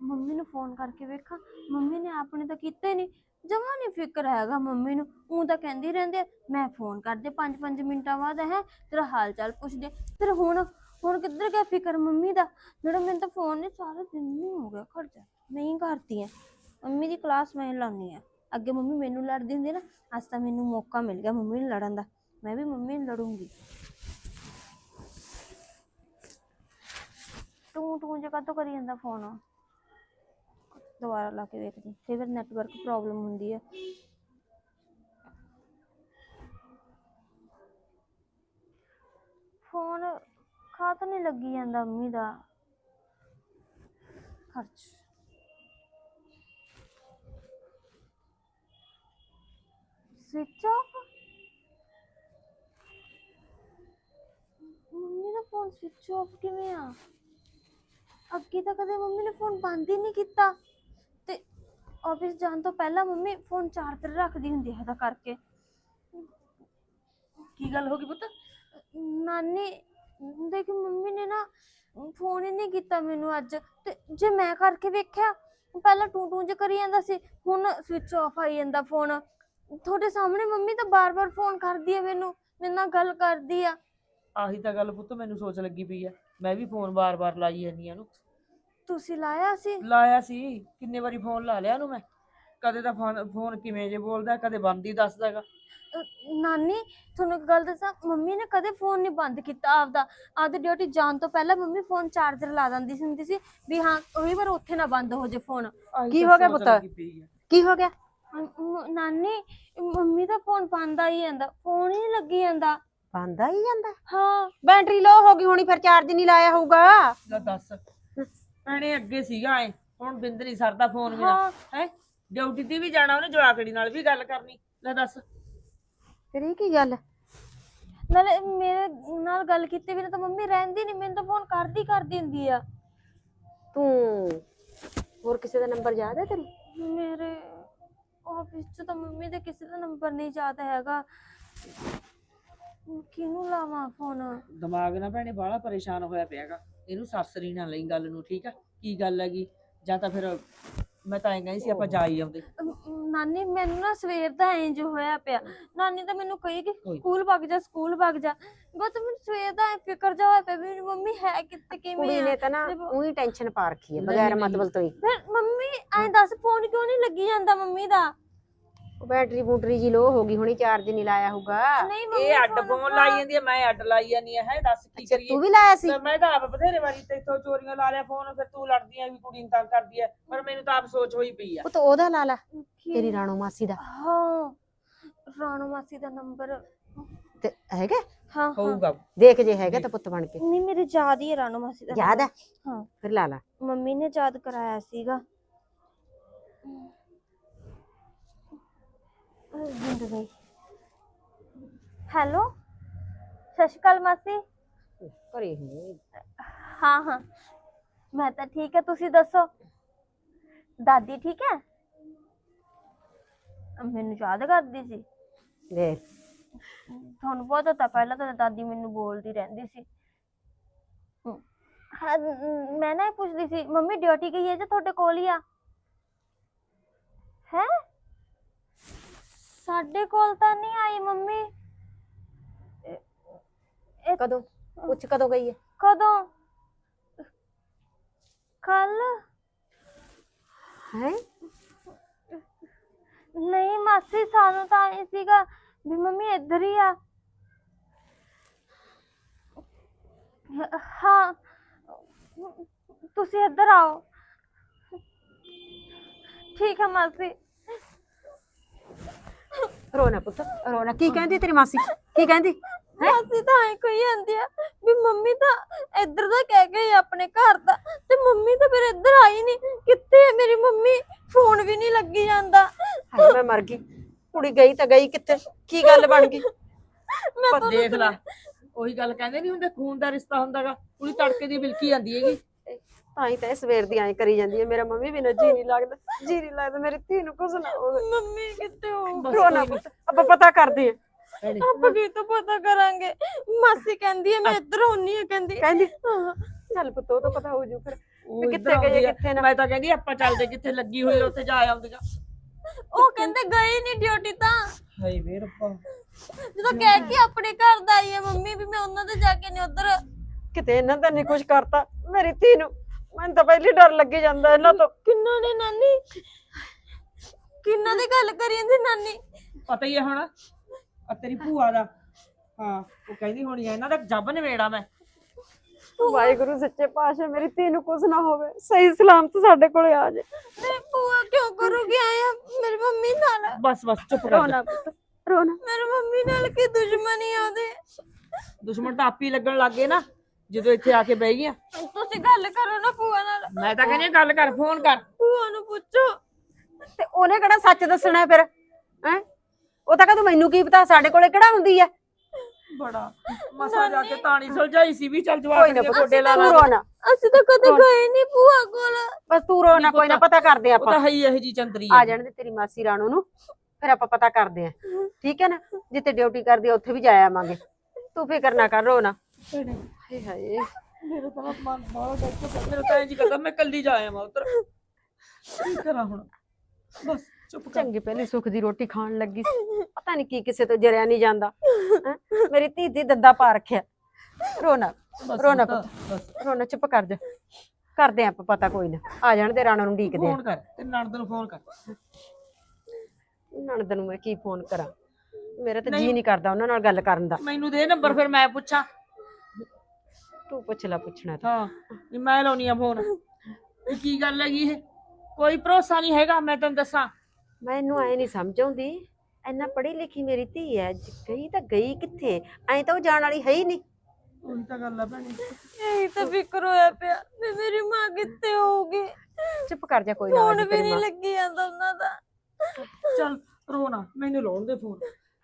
Mummy ਨੂੰ phone ਕਰਕੇ ਵੇਖਾਂ। ਮੰਮੀ ਨੇ ਆਪਣੇ ਤਾਂ ਕੀਤਾ ਹੀ ਨਹੀਂ ਜਮਾ ਨਹੀਂ ਫਿਕਰ ਹੈਗਾ ਮੰਮੀ ਨੂੰ। ਉਹ ਤਾਂ ਕਹਿੰਦੀ ਰਹਿੰਦੇ ਆ, ਮੈਂ ਫੋਨ ਕਰਦੇ 5-5 ਮਿੰਟਾਂ ਬਾਅਦ ਹੈ ਤੇਰਾ ਹਾਲ ਚਾਲ ਪੁੱਛਦੇ ਆ। ਫਿਰ ਹੁਣ ਹੁਣ ਕਿੱਧਰ ਗਿਆ ਫਿਕਰ ਮੰਮੀ ਦਾ? ਜਿਹੜਾ ਮੈਨੂੰ ਤਾਂ ਫੋਨ ਨਹੀਂ ਸਾਰਾ ਦਿਨ ਨਹੀਂ ਹੋ ਗਿਆ ਖਰਚਾ ਜਾ ਨਹੀਂ ਕਰਦੀ ਆ ਮੰਮੀ ਦੀ ਕਲਾਸ ਮੈਂ ਲਾਉਣੀ ਆ ਅੱਗੇ ਮੰਮੀ ਮੈਨੂੰ ਲੜਦੀ ਹੁੰਦੀ ਨਾ ਅੱਜ ਤਾਂ ਮੈਨੂੰ ਮੌਕਾ ਮਿਲ ਗਿਆ ਮੰਮੀ ਨੂੰ ਲੜਨ ਦਾ। ਮੈਂ ਵੀ ਮੰਮੀ ਨੂੰ ਲੜੂੰਗੀ। ਤੂੰ ਤੂੰ ਜੇ ਕਾਤੋਂ ਕਰੀ ਜਾਂਦਾ ਫੋਨ? ਦੁਬਾਰਾ ਲਾ ਕੇ ਵੇਖਦੀ ਕਈ ਵਾਰ ਨੈਟਵਰਕ ਪ੍ਰੋਬਲਮ ਹੁੰਦੀ ਹੈ ਫੋਨ ਖਾਤ ਨਹੀਂ ਲੱਗੀ ਜਾਂਦਾ ਮੰਮੀ ਦਾ। ਖਰਚ। ਸਵਿਚ ਆਫ ਮੰਮੀ ਦਾ ਫੋਨ ਸਵਿਚ ਆਫ ਕਿਵੇਂ ਆ? ਅੱਗੇ ਤਾਂ ਕਦੇ ਮੰਮੀ ਨੇ ਫੋਨ ਬੰਦ ਹੀ ਨਹੀਂ ਕੀਤਾ। ਆਫਿਸ ਜਾਣ ਤੋਂ ਪਹਿਲਾਂ ਮੰਮੀ ਫੋਨ ਚਾਰਜਰ ਰੱਖਦੀ ਹੁੰਦੀ ਹੈ ਤਾਂ ਕਰਕੇ। ਕੀ ਗੱਲ ਹੋ ਗਈ ਪੁੱਤ? ਨਾਨੀ ਦੇਖ ਮੰਮੀ ਨੇ ਨਾ ਫੋਨ ਹੀ ਨਹੀਂ ਕੀਤਾ ਮੈਨੂੰ ਅੱਜ। ਤੇ ਜੇ ਮੈਂ ਕਰਕੇ ਵੇਖਿਆ ਪਹਿਲਾਂ ਟੂ ਟੂ ਜੇ ਕਰੀ ਜਾਂਦਾ ਸੀ ਹੁਣ ਸਵਿਚ ਆਫ ਆਈ ਜਾਂਦਾ ਫੋਨ ਤੁਹਾਡੇ ਸਾਹਮਣੇ ਮੰਮੀ ਤਾਂ ਬਾਰ-ਬਾਰ ਫੋਨ ਕਰਦੀ ਹੈ ਮੈਨੂੰ ਮੇਰੇ ਨਾਲ ਗੱਲ ਕਰਦੀ ਆ। ਆਹੀ ਤਾਂ ਗੱਲ ਪੁੱਤ ਮੈਨੂੰ ਸੋਚ ਲੱਗੀ ਪਈ ਆ। ਮੈਂ ਵੀ ਫੋਨ ਬਾਰ-ਬਾਰ ਲਾਈ ਜਾਂਦੀ ਆ ਨੂੰ ਤੁਸੀਂ ਲਾਇਆ ਸੀ? ਲਾਇਆ ਸੀ। ਕਿੰਨੇ ਵਾਰੀ ਫੋਨ ਲਾ ਲਿਆ ਨੂੰ ਮੈਂ? ਕਦੇ ਤਾਂ ਫੋਨ ਫੋਨ ਕਿਵੇਂ ਜੇ ਬੋਲਦਾ ਕਦੇ ਬੰਦ ਹੀ ਦੱਸਦਾ ਹੈਗਾ। ਅ, ਨਾਨੀ ਤੁਹਾਨੂੰ ਇੱਕ ਗੱਲ ਦੱਸਾਂ ਮੰਮੀ ਨੇ ਕਦੇ ਫੋਨ ਨਹੀਂ ਬੰਦ ਕੀਤਾ ਆਪਦਾ। ਆਪਦੀ ਡਿਊਟੀ ਜਾਣ ਤੋਂ ਪਹਿਲਾਂ ਮੰਮੀ ਫੋਨ ਚਾਰਜਰ ਲਾ ਦਿੰਦੀ ਸੀ ਹੁੰਦੀ ਸੀ ਵੀ ਹਾਂ ਉਹੀ ਵਾਰ ਉੱਥੇ ਨਾ ਬੰਦ ਹੋ ਜੇ ਫੋਨ। ਕੀ ਹੋ ਗਿਆ ਪੁੱਤ? ਕੀ ਹੋ ਗਿਆ? ਨਾਨੀ ਮੰਮੀ ਦਾ ਫੋਨ ਬੰਦ ਆਈ ਜਾਂਦਾ। ਫੋਨ ਹੀ ਨਹੀਂ ਲੱਗੀ ਜਾਂਦਾ। ਬੰਦਾ ਹੀ ਜਾਂਦਾ? ਹਾਂ। ਬੈਟਰੀ ਲੋ ਹੋ ਗਈ ਹੋਣੀ ਫਿਰ ਚਾਰਜ ਨਹੀਂ ਲਾਇਆ ਹੋਊਗਾ। ਲੈ ਦੱਸ। ਭੈਣੇ ਅੱਗੇ ਸੀਗਾ ਐ ਹੁਣ ਬਿੰਦ ਨਹੀਂ ਸਰਦਾ ਫੋਨ ਮੇਰਾ ਹਾਂ। ਹੈ? ਡਿਊਟੀ ਤੇ ਵੀ ਜਾਣਾ ਉਹਨੇ ਜਵਾਕੜੀ ਨਾਲ ਵੀ ਗੱਲ ਕਰਨੀ ਲੈ ਦੱਸ। ਫਿਰ ਇਹ ਕੀ ਗੱਲ? ਨਾਲੇ ਮੇਰੇ ਨਾਲ ਗੱਲ ਕੀਤੀ ਵੀ ਨਾ ਤਾਂ ਮੰਮੀ ਰਹਿੰਦੀ ਨਹੀਂ ਮੈਨੂੰ ਤਾਂ ਫੋਨ ਕਰਦੀ ਕਰਦੀ ਹੁੰਦੀ ਆ। ਤੂੰ ਹੋਰ ਕਿਸੇ ਦਾ ਨੰਬਰ ਯਾਦ ਹੈ ਤੈਨੂੰ ਮੇਰੇ ਆਫਿਸ 'ਚ ਤਾਂ ਮੰਮੀ ਦੇ ਕਿਸੇ ਦਾ ਨੰਬਰ ਨਹੀਂ ਯਾਦ ਹੈਗਾ। ਕਿਹਨੂੰ ਲਾਵਾਂ ਫੋਨ ਦਿਮਾਗ ਨਾ ਭੈਣੇ ਬਾਹਲਾ ਪਰੇਸ਼ਾਨ ਹੋਇਆ ਪਿਆਗਾ ਇਹਨੂੰ ਸੱਸਰੀ ਨਾ ਲਈ ਗੱਲ ਨੂੰ ਠੀਕ ਆ? ਕੀ ਗੱਲ ਹੈਗੀ? ਜਾਂ ਤਾਂ ਫਿਰ ਮੈਂ ਤਾਂ ਐਂ ਕਹਿੰਦੀ ਸੀ ਆਪਾਂ ਜਾ ਹੀ ਆਉਂਦੇ। ਅਮ, ਨਾਨੀ ਮੈਨੂੰ ਨਾ ਸਵੇਰ ਦਾ ਇੰਜ ਹੋਇਆ ਪਿਆ। ਨਾਨੀ ਤਾਂ ਮੈਨੂੰ ਕਹੀ ਕਿ ਕੋਈ। ਸਕੂਲ ਵਗ ਜਾ ਸਕੂਲ ਵਗ ਜਾ। ਬਸ ਮੈਨੂੰ ਸਵੇਰ ਦਾ ਐਂ ਫਿਕਰ ਜਾ ਹੋਇਆ ਪਿਆ ਵੀ ਮੇਰੀ ਮੰਮੀ ਹੈ ਕਿੱਥੇ ਕਿਵੇਂ ਕੁੜੀ ਆ? ਨੇ ਤਾਂ ਨਾ ਤੇ ਬ- ਉਹੀ ਟੈਨਸ਼ਨ ਪਾ ਰੱਖੀ ਹੈ ਨਹੀਂ, ਬਗੈਰ ਨਹੀਂ। ਮਤਲਬ ਤੋਂ ਹੀ। ਫਿਰ ਮੰਮੀ ਐਂ ਦੱਸ ਫੋਨ ਕਿਉਂ ਨਹੀਂ ਲੱਗੀ ਜਾਂਦਾ ਮੰਮੀ ਦਾ? ਉਹ ਬੈਟਰੀ ਬੂਟਰੀ ਜੀ ਲੋ ਹੋ ਗਈ ਹੋਣੀ ਚਾਰਜ ਨਹੀਂ ਲਾਇਆ ਹੋਊਗਾ। ਨਹੀਂ ਮੰਮੀ ਇਹ ਅੱਡ ਲਾਈ ਜਾਂਦੀ ਹੈ ਮੈਂ ਅੱਡ ਲਾਈ ਜਾਂਦੀ ਹੈ ਹੈ ਦੱਸ ਕੀ ਅੱਛਾ ਕਰੀਏ? ਤੂੰ ਵੀ ਲਾਇਆ ਸੀ? ਤੇ ਮੈਂ ਤਾਂ ਆਪ ਬਥੇਰੇ ਵਾਰੀ ਤੇਥੋਂ ਚੋਰੀਆਂ ਲਾ ਲਿਆ ਫੋਨ ਫਿਰ ਤੂੰ ਲੜਦੀ ਆ ਵੀ ਕੁੜੀ ਨੂੰ ਤੰਗ ਕਰਦੀ ਐ ਪਰ ਮੈਨੂੰ ਤਾਂ ਆਪ ਸੋਚ ਹੋਈ ਪਈ ਆ। ਉਹ ਤਾਂ ਉਹਦਾ ਲਾ ਲਾ ਕੀ- ਤੇਰੀ ਰਾਣੋ ਮਾਸੀ ਦਾ। ਹਾਂ ਰਾਣੋ ਮਾਸੀ ਦਾ ਨੰਬਰ। ਤੇ ਹੈਗਾ? ਹਾਂ ਹਾਂ। ਹੋਊਗਾ। ਦੇਖ ਜੇ ਹੈਗਾ ਤਾਂ ਪੁੱਤ ਬਣ ਕੇ। ਨਹੀਂ ਮੇਰੇ ਯਾਦ ਹੀ ਹੈ ਰਾਣੋ ਮਾਸੀ ਦਾ ਯਾਦ ਹੈ। ਹਾਂ। ਫਿਰ ਲਾ ਲਾ। ਮੰਮੀ ਨੇ ਯਾਦ ਕਰਾਇਆ ਸੀਗਾ। ਜਿੰਦ ਗਈ ਹੈਲੋ? ਸਤਿ ਸ਼੍ਰੀ ਅਕਾਲ ਮਾਸੀ। ਘਰੇ ਹੋਏ ਹਾਂ ਹਾਂ। ਮੈਂ ਤਾਂ ਠੀਕ ਹੈ ਤੁਸੀਂ ਦੱਸੋ? ਦਾਦੀ ਠੀਕ ਹੈ? ਮੈਨੂੰ ਯਾਦ ਕਰਦੀ ਸੀ। ਤੁਹਾਨੂੰ ਪਤਾ ਤਾਂ ਪਹਿਲਾਂ ਤਾਂ ਦਾਦੀ ਮੈਨੂੰ ਬੋਲਦੀ ਰਹਿੰਦੀ ਸੀ। ਹਾਂ, ਮੈਂ ਨਾ ਇਹ ਪੁੱਛਦੀ ਸੀ ਮੰਮੀ ਡਿਊਟੀ ਗਈ ਹੈ ਜਾਂ ਤੁਹਾਡੇ ਕੋਲ ਹੀ ਆ? ਹੈ? ਸਾਡੇ ਕੋਲ ਤਾਂ ਨਹੀਂ ਆਈ ਮੰਮੀ। ਇਹ- ਇਹ ਕਦੋਂ? ਪੁੱਛ ਕਦੋਂ ਗਈ ਹੈ? ਕਦੋਂ? ਕੱਲ। ਹੈ? ਨਹੀਂ ਮਾਸੀ ਸਾਨੂੰ ਤਾਂ ਇਹ ਸੀਗਾ ਵੀ ਮੰਮੀ ਇੱਧਰ ਹੀ ਆ। ਹਾਂ। ਤੁਸੀਂ ਇੱਧਰ ਆਓ। ਠੀਕ ਹੈ ਮਾਸੀ। ਰੋਣਾ ਪੁੱਤ ਰੋਣਾ ਕੀ ਕਹਿੰਦੀ ਤੇਰੀ ਮਾਸੀ? ਕੀ ਕਹਿੰਦੀ? ਮਾਸੀ ਤਾਂ ਐ ਕਹੀ ਜਾਂਦੀ ਆ ਵੀ ਮੰਮੀ ਤਾਂ ਇੱਧਰ ਦਾ ਕਹਿ ਗਈ ਆਪਣੇ ਘਰ ਦਾ ਤੇ ਮੰਮੀ ਤਾਂ ਫਿਰ ਇੱਧਰ ਆਈ ਨਹੀਂ ਕਿੱਥੇ ਹੈ ਮੇਰੀ ਮੰਮੀ? ਫੋਨ ਵੀ ਨਹੀਂ ਲੱਗੀ ਜਾਂਦਾ। ਹਾਏ ਮੈਂ ਮਰ ਗਈ। ਕੁੜੀ ਗਈ ਤਾਂ ਗਈ ਕਿੱਥੇ? ਕੀ ਗੱਲ ਬਣ ਗਈ? ਮੈਂ ਪਰ ਦੇਖ ਲੈ ਉਹੀ ਗੱਲ ਕਹਿੰਦੇ ਨਹੀਂ ਹੁੰਦੇ ਖੂਨ ਦਾ ਰਿਸ਼ਤਾ ਹੁੰਦਾਗਾ। ਕੁੜੀ ਤੜਕੇ ਦੀ ਬਿਲਕੀ ਜਾਂਦੀ ਹੈਗੀ। ਤਾਂ ਹੀ ਤਾਂ ਇਹ ਸਵੇਰ ਦੀ ਐਂ ਕਰੀ ਜਾਂਦੀ ਹੈ। ਮੇਰਾ ਮੰਮੀ ਬਿਨਾਂ ਜੀ ਨਹੀਂ ਲੱਗਦਾ। ਜੀ ਨਹੀਂ ਲੱਗਦਾ। ਮੇਰੀ ਧੀ ਨੂੰ ਕੁਝ ਨਾ ਹੋਵੇ। ਮੰਮੀ ਕਿੱਥੇ ਹੋ ਬਸ ਰੋਣਾ ਕੋਈ ਨੀ। ਪੁੱਤ ਆਪਾਂ ਪਤਾ ਕਰਦੇ ਆ ਭੈਣੇ, ਆਪਾਂ ਕੀ ਤੋਂ ਪਤਾ ਕਰਾਂਗੇ। ਮਾਸੀ ਕਹਿੰਦੀ ਹੈ ਮੈਂ ਇੱਧਰ ਹੁੰਨੀ ਆ ਕਹਿੰਦੀ। ਕਹਿੰਦੀ ਹਾਂ। ਚੱਲ ਪੁੱਤ ਉਹ ਤਾਂ ਪਤਾ ਹੋ ਜੂ ਫਿਰ। ਵੀ ਕਿੱਥੇ ਗਈ ਆਉਂਦੀ ਹੈ, ਆ। ਕਿੱਥੇ ਨਾ। ਮੈਂ ਤਾਂ ਕਹਿੰਦੀ ਆਪਾਂ ਚੱਲਦੇ ਜਿੱਥੇ ਲੱਗੀ ਹੋਈ ਆ, ਉੱਥੇ ਜਾ ਆਉਂਦੀਆਂ ਉਹ ਕਹਿੰਦੇ ਗਈ ਨਹੀਂ ਡਿਊਟੀ ਤਾਂ। ਹਾਏ ਵੇ ਰੱਬਾ। ਜਦੋਂ ਕਹਿ ਕੇ ਆਪਣੇ ਘਰ ਦਾ ਆਈ ਹੈ ਮੰਮੀ ਵੀ ਮੈਂ ਉਹਨਾਂ ਦੇ ਜਾ ਕੇ ਨਹੀਂ ਉਧਰ। ਕਿਤੇ ਇਹਨਾਂ ਦਾ ਨਹੀਂ ਕੁਝ ਕਰਤਾ। ਮੇਰੀ ਧੀ ਨੂੰ। ਮੈਨੂੰ ਤਾਂ ਪਹਿਲੀ ਡਰ ਲੱਗੀ ਜਾਂਦਾ ਇਹਨਾਂ ਤੋਂ। ਕਿੰਨਾ ਨੇ ਨਾਨੀ? ਕਿੰਨਾ ਦੀ ਗੱਲ ਕਰੀ ਜਾਂਦੀ ਨਾਨੀ? ਪਤਾ ਹੀ ਹੈ ਹੁਣ ਆ ਤੇਰੀ ਭੂਆ ਦਾ। ਹਾਂ ਉਹ ਕਹਿੰਦੀ ਹੋਣੀ ਆ ਇਹਨਾਂ ਦਾ ਜੱਬ ਨਵੇੜਾ ਮੈਂ। ਵਾਹਿਗੁਰੂ ਸੱਚੇ ਪਾਤਸ਼ਾਹ ਮੇਰੀ ਧੀ ਨੂੰ ਕੁਝ ਨਾ ਹੋਵੇ ਸਹੀ ਸਲਾਮਤ ਸਾਡੇ ਕੋਲੇ ਆ ਜੇ। ਮੇਰੀ ਭੂਆ ਕਿਉਂ ਕਰੂਗੀ? ਆਇਆ ਮੇਰੀ ਮੰਮੀ ਨਾਲ। ਬਸ ਬਸ ਚੁੱਪ ਕਰ ਰੋਣਾ ਪੁੱਤ ਰੋਣਾ। ਮੇਰੀ ਮੰਮੀ ਨਾਲ ਕੀ ਦੁਸ਼ਮਣੀ ਆ ਉਹਦੇ? ਦੁਸ਼ਮਣ ਤਾਂ ਆਪੀ ਲੱਗਣ ਲੱਗ ਗਏ ਨਾ। ਜਦੋਂ ਇੱਥੇ ਆ ਕੇ ਬਹਿ ਗਈਆਂ। ਤੁਸੀਂ ਗੱਲ ਕਰੋ ਨਾ ਭੂਆ ਨਾਲ। ਮੈਂ ਤਾਂ ਕਹਿੰਦੀ ਹਾਂ ਗੱਲ ਕਰ ਫੋਨ ਕਰ। ਭੂਆ ਨੂੰ ਪੁੱਛੋ। ਤੇ ਉਹਨੇ ਕਿਹੜਾ ਸੱਚ ਦੱਸਣਾ ਫਿਰ? ਹੈ? ਉਹ ਤਾਂ ਕਹਿੰਦਾ ਮੈਨੂੰ ਕੀ ਪਤਾ ਸਾਡੇ ਕੋਲੇ ਕਿਹੜਾ ਹੁੰਦੀ ਆ? ਬੜਾ ਮਸਾ ਜਾ ਕੇ ਤਾਣੀ ਸੁਲਝਾਈ ਸੀ ਵੀ ਚੱਲ ਜਵਾਬ ਕੋਈ ਨਾ ਪੁੱਤ ਤੂੰ ਰੋਣਾ ਅਸੀਂ ਤਾਂ ਕਦੇ ਗਏ ਨਹੀਂ ਭੂਆ ਕੋਲ। ਬਸ ਤੂੰ ਰੋਣਾ ਕੋਈ ਨਾ ਪਤਾ ਕਰਦੇ ਉਹ ਤਾਂ ਆਪਾਂ ਹੈ ਹੀ ਇਹੋ ਜੀ ਚੰਦਰੀ ਆ। ਜਾਣ ਦੇ ਤੇਰੀ ਮਾਸੀ ਰਾਣੋ ਨੂੰ ਫਿਰ ਆਪਾਂ ਪਤਾ ਕਰਦੇ ਆ ਠੀਕ ਹੈ ਨਾ? ਜਿੱਥੇ ਡਿਊਟੀ ਕਰਦੀ ਆ ਉੱਥੇ ਵੀ ਜਾ ਆਵਾਂਗੇ। ਤੂੰ ਫਿਕਰ ਨਾ ਕਰ ਰੋਣਾ ਹਾਏ ਹਾਏ। ਮੇਰੇ ਤਾਂ ਮਨ ਬਾਹਰ ਡਾਕਟਰ ਮੇਰਾ ਤਾਂ ਇੰਜ ਕਰਦਾ ਮੈਂ ਕੱਲੀ ਜਾ ਆਵਾਂ ਉਧਰ। ਕੀ ਕਰਾਂ ਹੁਣ? ਬਸ ਚੁੱਪ ਕਰ। ਚੰਗੀ ਪਹਿਲੀ ਸੁੱਖ ਦੀ ਰੋਟੀ ਖਾਣ ਲੱਗੀ ਸੀ। ਪਤਾ ਨਹੀਂ ਕੀ ਕਿਸੇ ਤੋਂ ਜਰਿਆ ਨਹੀਂ ਜਾਂਦਾ। ਹੈਂ? ਮੇਰੀ ਧੀ ਦੀ ਦੰਦਾ ਪਾ ਰੱਖਿਆ। ਰੋਣਾ ਬਸ ਰੋਣਾ ਪੁੱਤ। ਬਸ। ਰੋਣਾ ਚੁੱਪ ਕਰ ਜਾ। ਕਰਦੇ ਆਪਾਂ ਪਤਾ ਕੋਈ ਨਾ। ਆ ਜਾਣ ਦੇ ਰਾਣੋ ਨੂੰ ਢੀਕਦੇ ਆ। ਫੋਨ ਕਰ ਤੇ ਨਣਦ ਨੂੰ ਫੋਨ ਕਰ। ਨਣਦ ਨੂੰ ਮੈਂ ਕੀ ਫੋਨ ਕਰਾਂ? ਮੇਰਾ ਤਾਂ ਜੀ ਨਹੀਂ। ਕਰਦਾ ਉਹਨਾਂ ਨਾਲ ਗੱਲ ਕਰਨ ਦਾ। ਮੈਨੂੰ ਦੇ ਨੰਬਰ ਫਿਰ ਮੈਂ ਪੁੱਛਾਂ। ਤੂੰ ਪੁੱਛ ਲੈ ਪੁੱਛਣਾ ਤਾਂ। ਹਾਂ ਮੈਂ ਲਾਉਣੀ ਆ ਫੋਨ ਇਹ ਕੀ ਗੱਲ ਹੈਗੀ ਇਹ? ਕੋਈ ਭਰੋਸਾ ਨਹੀਂ ਹੈਗਾ ਮੈਂ ਤੈਨੂੰ ਦੱਸਾਂ। ਮੈਨੂੰ ਐ ਨਹੀਂ ਸਮਝ ਆਉਂਦੀ ਇੰਨਾ ਪੜ੍ਹੀ ਲਿਖੀ ਮੇਰੀ ਧੀ ਐ ਜ- ਗਈ ਤਾਂ ਗਈ ਕਿੱਥੇ? ਐਂ ਤਾਂ ਉਹ ਜਾਣ ਵਾਲੀ ਹੈ ਹੀ ਨਹੀਂ। ਉਹੀ ਤਾਂ ਗੱਲ ਆ ਭੈਣੇ। ਇਹੀ ਤਾਂ ਫਿਕਰ ਹੋਇਆ ਪਿਆ ਵੀ ਮੇਰੀ ਮਾਂ ਕਿੱਥੇ ਹੋਊਗੀ। ਚੁੱਪ ਕਰ ਜਾ ਕੋਈ ਨਾ ਫੋਨ ਵੀ ਤੇਰੀ ਨਹੀਂ ਮਾਂ। ਲੱਗੀ ਜਾਂਦਾ ਉਹਨਾਂ ਦਾ। ਚੱਲ ਰੋ ਨਾ ਮੈਨੂੰ ਲਾਉਣ ਦੇ ਫੋਨ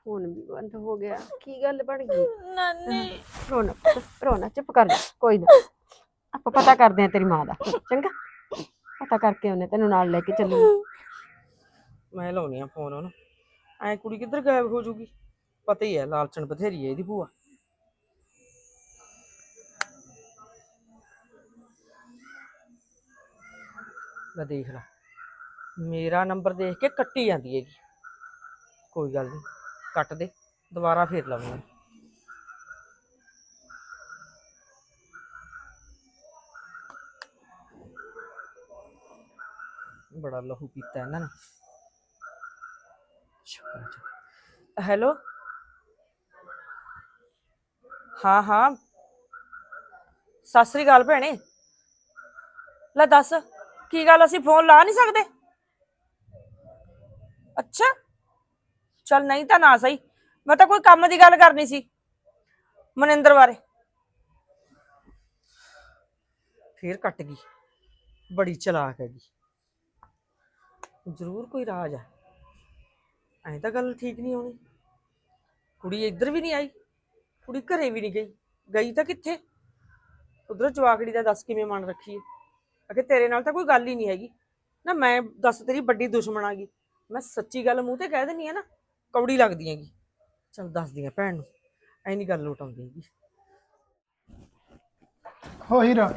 ਫੋਨ ਵੀ ਬੰਦ ਹੋ ਗਿਆ। ਕੀ ਗੱਲ ਬਣ ਗਈ? ਨਾਨੀ। ਰੋਣਾ ਰੋਣਾ ਚੁੱਪ ਕਰ ਜਾ ਕੋਈ ਨਾ। ਆਪਾਂ ਪਤਾ ਕਰਦੇ ਆ ਤੇਰੀ ਮਾਂ ਦਾ। ਚੰਗਾ। ਪਤਾ ਕਰਕੇ ਉਹਨੇ ਤੈਨੂੰ ਨਾਲ ਲੈ ਕੇ ਚੱਲੂ। ਮੈਂ ਲਾਉਣੀ ਆ ਫੋਨ ਉਹਨੂੰ। ਐ ਕੁੜੀ ਕਿੱਧਰ ਗਾਇਬ ਹੋ ਜੂਗੀ? ਪਤਾ ਹੀ ਹੈ ਲਾਲਚਣ ਬਥੇਰੀ ਹੈ ਇਹਦੀ ਭੂਆ। ਲੈ ਦੇਖ ਲੈ। ਮੇਰਾ ਨੰਬਰ ਦੇਖ ਕੇ ਕੱਟੀ ਜਾਂਦੀ ਹੈਗੀ। ਕੋਈ ਗੱਲ ਨਹੀਂ ਕੱਟ ਦੇ, ਦੁਬਾਰਾ ਫੇਰ ਲਾਉਂਗਾ। ਬੜਾ ਲਹੂ ਪੀਤਾ ਇਹਨਾਂ ਨੇ। ਹੈਲੋ? ਹਾਂ ਹਾਂ। ਸਤਿ ਸ੍ਰੀ ਅਕਾਲ ਭੈਣੇ। ਲੈ ਦੱਸ, ਕੀ ਗੱਲ, ਅਸੀਂ ਫੋਨ ਲਾ ਨਹੀਂ ਸਕਦੇ? ਅੱਛਾ। ਚਲ ਨਹੀਂ ਤਾਂ ਨਾ ਸਹੀ। ਮੈਂ ਤਾਂ ਕੋਈ ਕੰਮ ਦੀ ਗੱਲ ਕਰਨੀ ਸੀ, ਮਨਿੰਦਰ ਬਾਰੇ। ਫੇਰ ਕੱਟ ਗਈ। ਬੜੀ ਚਲਾਕ ਹੈਗੀ। ਜ਼ਰੂਰ ਕੋਈ ਰਾਜ ਹੈ ਐਂ ਤਾਂ ਗੱਲ ਠੀਕ ਨਹੀਂ ਹੋਣੀ। ਕੁੜੀ ਇੱਧਰ ਵੀ ਨਹੀਂ ਆਈ, ਕੁੜੀ ਘਰੇ ਵੀ ਨਹੀਂ ਗਈ। ਗਈ ਤਾਂ ਕਿੱਥੇ? ਉਧਰ ਜਵਾਕੜੀ ਦਾ ਦੱਸ ਕਿਵੇਂ ਮਨ ਰੱਖੀਏ? ਅਗੇ ਤੇਰੇ ਨਾਲ ਤਾਂ ਕੋਈ ਗੱਲ ਹੀ ਨਹੀਂ ਹੈਗੀ। ਨਾ ਮੈਂ ਦੱਸ ਤੇਰੀ ਵੱਡੀ ਦੁਸ਼ਮਣ ਆ ਗਈ। ਮੈਂ ਸੱਚੀ ਗੱਲ ਮੂੰਹ ਤੇ ਕਹਿ ਦਿੰਨੀ ਆ ਨਾ ਕੌੜੀ ਲੱਗਦੀ ਹੈਗੀ। ਚਲ ਦੱਸਦੀ ਆ ਭੈਣ ਨੂੰ ਐ ਨਹੀਂ ਗੱਲ ਲੋਟ ਆਉਂਦੀ ਹੈਗੀ। ਹੋ ਹੀਰਾ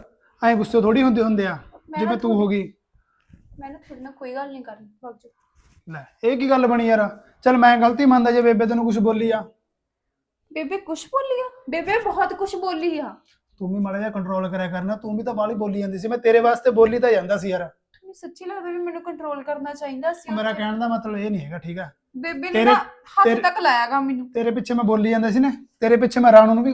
ਐ ਗੁੱਸੇ ਥੋੜੀ ਹੁੰਦੇ ਹੁੰਦੇ ਆ ਜਿਵੇਂ ਤੂੰ ਹੋ ਗਈ। ਮੈਂ ਨਾ ਤੁਹਾਡੇ ਨਾਲ ਕੋਈ ਗੱਲ ਨਹੀਂ ਕਰਨੀ ਭਗ ਲੈ ਇਹ ਕੀ ਗੱਲ ਬਣੀ ਯਾਰ? ਚਲ ਮੈਂ ਗਲਤੀ ਮੰਨਦਾ ਜੇ ਬੇਬੇ ਤੈਨੂੰ ਕੁਝ ਬੋਲੀ ਆ। ਬੇਬੇ ਕੁਛ ਬੋਲੀ ਆ? ਬੇਬੇ ਬਹੁਤ ਕੁਛ ਬੋਲੀ ਆ। ਤੂੰ ਵੀ ਮਾੜਾ ਜਿਹਾ ਕੰਟਰੋਲ ਕਰਿਆ ਕਰਨਾ ਤੂੰ ਵੀ ਤਾਂ ਬਾਹਲੀ ਬੋਲੀ ਜਾਂਦੀ ਸੀ। ਮੈਂ ਤੇਰੇ ਵਾਸਤੇ ਬੋਲੀ ਤਾਂ ਜਾਂਦਾ ਸੀ ਯਾਰ। ਤੁਹਾਨੂੰ ਸੱਚੀ ਲੱਗਦਾ ਵੀ ਮੈਨੂੰ ਕੰਟਰੋਲ ਕਰਨਾ ਚਾਹੀਦਾ ਸੀ ਮੇਰਾ ਕਹਿਣ ਦਾ ਮਤਲਬ ਇਹ ਨਹੀਂ ਹੈਗਾ ਠੀਕ ਆ? ਬੇਬੇ ਨੇ ਤੇਰੇ- ਨਾ ਹੱਥ ਤੇਰੇ- ਤੱਕ ਲਾਇਆਗਾ ਮੈਨੂੰ। ਤੇਰੇ ਪਿੱਛੇ ਮੈਂ ਬੋਲੀ ਜਾਂਦਾ ਸੀ ਨਾ ਤੇਰੇ ਪਿੱਛੇ ਮੈਂ ਰਾਣੂ ਨੂੰ ਵੀ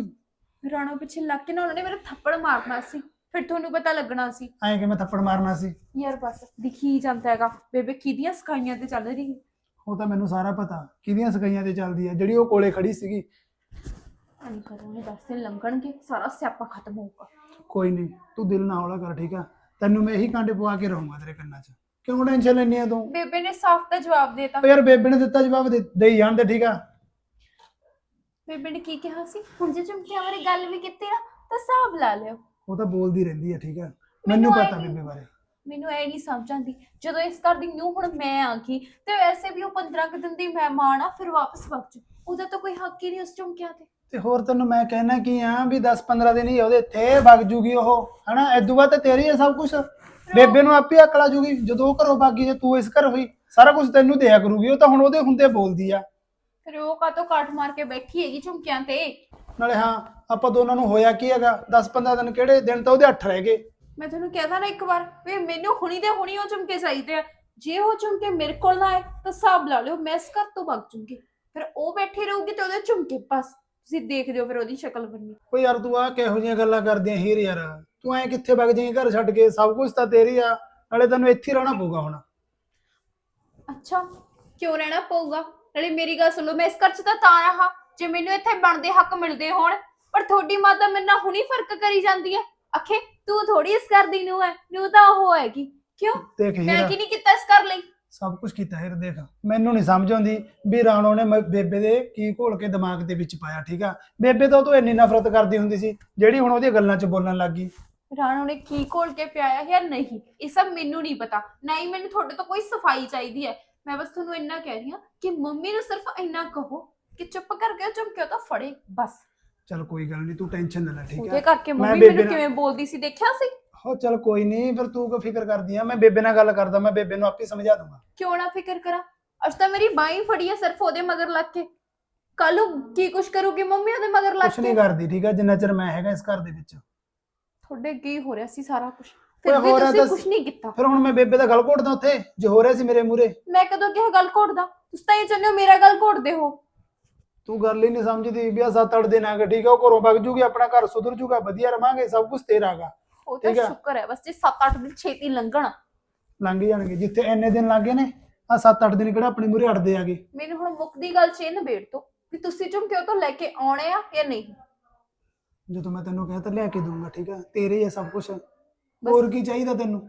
ਰਾਣੋ ਪਿੱਛੇ ਲੱਗ ਕੇ ਨਾ ਉਹਨਾਂ ਨੇ ਮੇਰਾ ਥੱਪੜ ਮਾਰਨਾ ਸੀ। ਫਿਰ ਤੁਹਾਨੂੰ ਪਤਾ ਲੱਗਣਾ ਸੀ। ਐਂ ਕਿ ਮੈਂ ਥੱਪੜ ਮਾਰਨਾ ਸੀ? ਯਾਰ ਬਸ ਦਿਖੀ ਜਾਂਦਾ ਹੈਗਾ। ਬੇਬੇ ਕਿਹਦੀਆਂ ਸਕਾਈਆਂ ਤੇ ਚੱਲ ਰਹੀ ਹੈ? ਉਹ ਤਾਂ ਮੈਨੂੰ ਸਾਰਾ ਪਤਾ ਕਿਹਦੀਆਂ ਸਗਾਈਆਂ ਤੇ ਚੱਲਦੀ ਆ ਜਿਹੜੀ ਉਹ ਕੋਲੇ ਖੜੀ ਸੀਗੀ। ਅਨ ਕਰੋਗੇ 10 ਦਿਨ ਲੰਘਣਗੇ ਸਾਰਾ ਸਿਆਪਾ ਖਤਮ ਹੋਊਗਾ। ਕੋਈ ਨਹੀਂ ਤੂੰ ਦਿਲ ਨਾ ਹੌਲਾ ਕਰ ਠੀਕ ਆ? ਤੈਨੂੰ ਮੈਂ ਇਹੀ ਕਾਂਡੇ ਪਵਾ ਕੇ ਰਹੂੰਗਾ ਤੇਰੇ ਕੰਨਾਂ 'ਚ। ਕਿਉਂ ਟੈਨਸ਼ਨ ਲੈਣੀ ਆ ਤੂੰ? ਬੇਬੇ ਨੇ ਸਾਫ਼ ਤਾਂ ਜਵਾਬ ਦੇਤਾ। ਯਾਰ ਬੇਬੇ ਨੇ ਦਿੱਤਾ ਜਵਾਬ ਦੇ ਦੇਈ ਜਾਣ ਦੇ ਠੀਕ ਆ। ਬੇਬੇ ਨੇ ਕੀ ਕਿਹਾ ਸੀ? ਹੁਣ ਜੇ ਚੁੰਮਕਿਆਂ ਵਾਲੀ ਗੱਲ ਵੀ ਕੀਤੀ ਨਾ ਤਾਂ ਹਿਸਾਬ ਲਾ ਲਿਓ। ਉਹ ਤਾਂ ਬੋਲਦੀ ਰਹਿੰਦੀ ਆ ਠੀਕ ਆ। ਮੈਨੂੰ ਪਤਾ ਨੀ- ਬੇਬੇ ਬਾਰੇ। ਮੈਨੂੰ ਇਹ ਨਹੀਂ ਸਮਝ ਆਉਂਦੀ। ਜਦੋਂ ਇਸ ਘਰ ਦੀ ਨਿਊ ਹੁਣ ਮੈਂ ਆ ਗਈ ਤੇ ਵੈਸੇ ਵੀ ਉਹ 15 ਕੁ ਦਿਨ ਦੀ ਮਹਿਮਾਨ ਆ ਫਿਰ ਵਾਪਸ ਵਗ ਜੂ। ਉਹਦਾ ਤਾਂ ਕੋਈ ਹੱਕ ਹੀ ਨਹੀਂ ਉਸ ਚੁੰਕਿਆਂ ਤੇ। ਤੇ ਹੋਰ ਤੈਨੂੰ ਮੈਂ ਕਹਿਣਾ ਕੀ ਆ ਵੀ 10-15 ਦਿਨ ਹੀ ਆ ਉਹਦੇ ਇੱਥੇ ਵਗ ਜੂਗੀ ਉਹ ਹਨਾ? ਐਦੂ ਬਾਅਦ ਤਾਂ ਤੇਰੀ ਹੈ ਸਭ ਕੁਝ ਬੇਬੇ ਨੂੰ ਆਪੇ ਅਕਲ ਆ ਜੂਗੀ ਜਦੋਂ ਉਹ ਘਰੋਂ ਬਾਗੀ ਜੇ ਤੂੰ ਇਸ ਘਰ ਹੋਈ ਸਾਰਾ ਕੁਝ ਤੈਨੂੰ ਦਿਆ ਕਰੂਗੀ ਉਹ ਤਾਂ ਹੁਣ ਉਹਦੇ ਹੁੰਦੇ ਬੋਲਦੀ ਆ। ਫਿਰ ਉਹ ਕਾਤੋਂ ਕਾਟ ਮਾਰ ਕੇ ਬੈਠੀ ਹੈਗੀ ਝੁਮਕਿਆਂ ਤੇ? ਨਾਲੇ ਹਾਂ ਆਪਾਂ ਦੋਨਾਂ ਨੂੰ ਹੋਇਆ ਕੀ ਹੈਗਾ 10-15 ਦਿਨ ਕਿਹੜੇ ਦਿਨ ਤਾਂ ਉਹਦੇ 8 ਰਹਿ ਗਏ। ਮੈਂ ਤੁਹਾਨੂੰ ਕਹਿਦਾ ਨਾ ਇੱਕ ਵਾਰ ਵੀ ਮੈਨੂੰ ਹੁਣੀ ਦੇ ਹੁਣੀ ਉਹ ਝੁਮਕੇ ਚਾਹੀਦੇ ਆ। ਜੇ ਉਹ ਝੁਮਕੇ ਮੇਰੇ ਕੋਲ ਨਾ ਆਏ ਤਾਂ ਹਿਸਾਬ ਲਾ ਲਿਓ ਮੈਂ ਇਸ ਘਰ ਤੋਂ ਭੱਜ ਜੂੰਗੀ। ਫਿਰ ਉਹ ਬੈਠੀ ਰਹੂਗੀ ਤੇ ਉਹਦੇ ਝੁਮਕੇ ਪਾਸ। ਤੁਸੀਂ ਦੇਖ ਦਿਓ ਫਿਰ ਉਹਦੀ ਸ਼ਕਲ ਬੰਨੀ। ਓ ਯਾਰ ਤੂੰ ਆ ਕਿਹੋ ਜਿਹੀਆਂ ਗੱਲਾਂ ਕਰਦੀਆਂ ਹੀਰ ਯਾਰ। ਤੂੰ ਐ ਕਿੱਥੇ ਵਗ ਜਾਈਂ ਘਰ ਛੱਡ ਕੇ ਸਭ ਕੁਝ ਤਾਂ ਤੇਰੀ ਆ ਨਾਲੇ ਤੈਨੂੰ ਇੱਥੇ ਹੀ ਰਹਿਣਾ ਪਊਗਾ ਹੁਣ। ਅੱਛਾ ਕਿਉਂ ਰਹਿਣਾ ਪਊਗਾ? ਨਾਲੇ ਮੇਰੀ ਗੱਲ ਸੁਣ ਮੈਂ ਇਸ ਘਰ 'ਚ ਤਾਂ ਤਾਂ ਰਹਾ ਜੇ ਮੈਨੂੰ ਇੱਥੇ ਬਣਦੇ ਹੱਕ ਮਿਲਦੇ ਹੋਣ ਪਰ ਤੁਹਾਡੀ ਮਾਤਾ ਮੇਰੇ ਨਾਲ ਹੁਣੀ ਫ਼ਰਕ ਕਰੀ ਜਾਂਦੀ ਹੈ। ਅਖੇ ਤੂੰ ਥੋੜੀ ਇਸ ਘਰ ਦੀ ਨੂੰ ਹੈ ਨੂੰ ਤਾਂ ਉਹ ਹੈਗੀ। ਕਿਉਂ? ਦੇਖ ਮੈਂ ਹੀਰ। ਕੀ ਨਹੀਂ ਕੀਤਾ ਇਸ ਘਰ ਲਈ? ਸਭ ਕੁਝ ਕੀਤਾ ਹੀਰ ਦੇਖ। ਮੈਨੂੰ ਨਹੀਂ ਸਮਝ ਆਉਂਦੀ ਵੀ ਰਾਣੋ ਨੇ ਮ- ਬੇਬੇ ਦੇ ਕੀ ਘੋਲ ਕੇ ਦਿਮਾਗ ਦੇ ਵਿੱਚ ਪਾਇਆ ਠੀਕ ਆ? ਬੇਬੇ ਤੋਂ ਤੂੰ ਇੰਨੀ ਨਫ਼ਰਤ ਕਰਦੀ ਹੁੰਦੀ ਸੀ ਜਿਹੜੀ ਹੁਣ ਉਹਦੀਆਂ ਗੱਲਾਂ 'ਚ ਬੋਲਣ ਲੱਗ ਗਈ। ਰਾਣੋ ਨੇ ਕੀ ਘੋਲ ਕੇ ਪਿਆਇਆ ਜਾਂ ਨਹੀਂ ਇਹ ਸਭ ਮੈਨੂੰ ਨਹੀਂ ਪਤਾ। ਨਹੀਂ ਮੈਨੂੰ ਤੁਹਾਡੇ ਤੋਂ ਕੋਈ ਸਫ਼ਾਈ ਚਾਹੀਦੀ ਹੈ। ਮੈਂ ਬਸ ਤੁਹਾਨੂੰ ਇੰਨਾ ਕਹਿ ਰਹੀ ਹਾਂ ਕਿ ਮੰਮੀ ਨੂੰ ਸਿਰਫ ਇੰਨਾ ਕਹੋ ਕਿ ਚੁੱਪ ਕਰਕੇ ਚੁੰਮਕਿਓ ਤਾਂ ਫੜੇ ਬਸ। ਚਲ ਕੋਈ ਗੱਲ ਨਹੀਂ ਤੂੰ ਟੈਨਸ਼ਨ ਨਾ ਲੈ ਠੀਕ ਉਹਦੇ ਕਰਕੇ ਮੈਂ ਮੰਮੀ ਬੇਬੇ ਮੈਨੂੰ ਨਾਲ- ਕਿਵੇਂ ਬੋਲਦੀ ਸੀ ਦੇਖਿਆ ਸੀ? ਹੋ ਚਲ ਕੋਈ ਨਹੀਂ ਫਿਰ ਤੂੰ ਕਿਉਂ ਫਿਕਰ ਕਰਦੀ ਆ? ਮੈਂ ਬੇਬੇ ਨਾਲ ਗੱਲ ਕਰਦਾ ਮੈਂ ਬੇਬੇ ਨੂੰ ਆਪੇ ਸਮਝਾ ਦੂੰਗਾ। ਕਿਉਂ ਨਾ ਫਿਕਰ ਕਰਾਂ? ਅੱਜ ਤਾਂ ਮੇਰੀ ਬਾਈ ਫੜੀ ਹੈ ਸਿਰਫ ਉਹਦੇ ਮਗਰ ਲੱਗ ਕੇ। ਕੱਲ ਕੀ ਕੁਛ ਕਰੂਗੀ ਮੰਮੀ ਉਹਦੇ ਮਗਰ ਲੱਗ ਕੁਛ ਕੇ? ਨਹੀਂ ਕਰਦੀ ਠੀਕ ਆ ਜਿੰਨਾ ਚਿਰ ਮੈਂ ਹੈਗਾ ਇਸ ਘਰ ਦੇ ਵਿੱਚ। ਤੁਹਾਡੇ ਕੀ ਹੋ ਰਿਹਾ ਸੀ ਸਾਰਾ ਕੁਝ ਫਿਰ ਵੀ ਤੁਸੀਂ ਤਾਂ ਕੁਝ ਨਹੀਂ ਕੀਤਾ। ਫਿਰ ਹੁਣ ਮੈਂ ਬੇਬੇ ਦਾ ਗਲ ਘੋਟਦਾ ਉੱਥੇ? ਜੇ ਹੋ ਰਿਹਾ ਸੀ ਮੇਰੇ ਮੂਰੇ ਮੈਂ ਕਦੋਂ ਕਿਹਾ ਗੱਲ ਘੋੜਦਾ ਤੁਸੀਂ ਤਾਂ ਇਹ ਚਾਹੁੰਦੇ ਹੋ ਮੇਰਾ ਗੱਲ ਘੋੜਦੇ ਹੋ। ਤੂੰ ਗੱਲ ਹੀ ਨਹੀਂ ਸਮਝਦੀ ਵੀ ਆ ਸੱਤ ਅੱਠ ਦਿਨ ਆ ਗਏ ਠੀਕ ਆ ਉਹ ਘਰੋਂ ਵਗ ਜੂਗੀ ਆਪਣਾ ਘਰ ਸੁਧਰ ਜੂਗਾ ਵਧੀਆ ਰਵਾਂਗੇ ਸਭ ਕੁਝ ਤੇਰਾ ਗਾ। ਉਹ ਤਾਂ ਠੀਕ ਆ। ਸ਼ੁਕਰ ਹੈ ਬਸ ਜੇ 7-8 ਦਿਨ ਛੇਤੀ ਲੰਘਣ। ਲੰਘ ਜਾਣਗੇ ਜਿੱਥੇ ਇੰਨੇ ਦਿਨ ਲੱਗੇ ਨੇ ਆ ਸੱਤ ਅੱਠ ਦਿਨ ਕਿਹੜਾ ਆਪਣੀ ਮੂਰੇ ਅੜਦੇ ਆਗੇ। ਮੈਨੂੰ ਹੁਣ ਮੁੱਕਦੀ ਗੱਲ ਚ ਇਹ ਨਿਬੇੜ ਤੋਂ ਵੀ ਤੁਸੀਂ ਝੁਮਕਿਓ ਤੋਂ ਲੈ ਕੇ ਆਉਣੇ ਆ ਜਾਂ ਨਹੀਂ। ਜਦੋਂ ਮੈਂ ਤੈਨੂੰ ਕਹਿ ਤਾ ਲਿਆ ਕੇ ਦੂੰਗਾ ਠੀਕ ਆ? ਤੇਰੇ ਹੀ ਆ ਸਭ ਕੁਝ ਹੋਰ ਕੀ ਚਾਹੀਦਾ ਤੈਨੂੰ?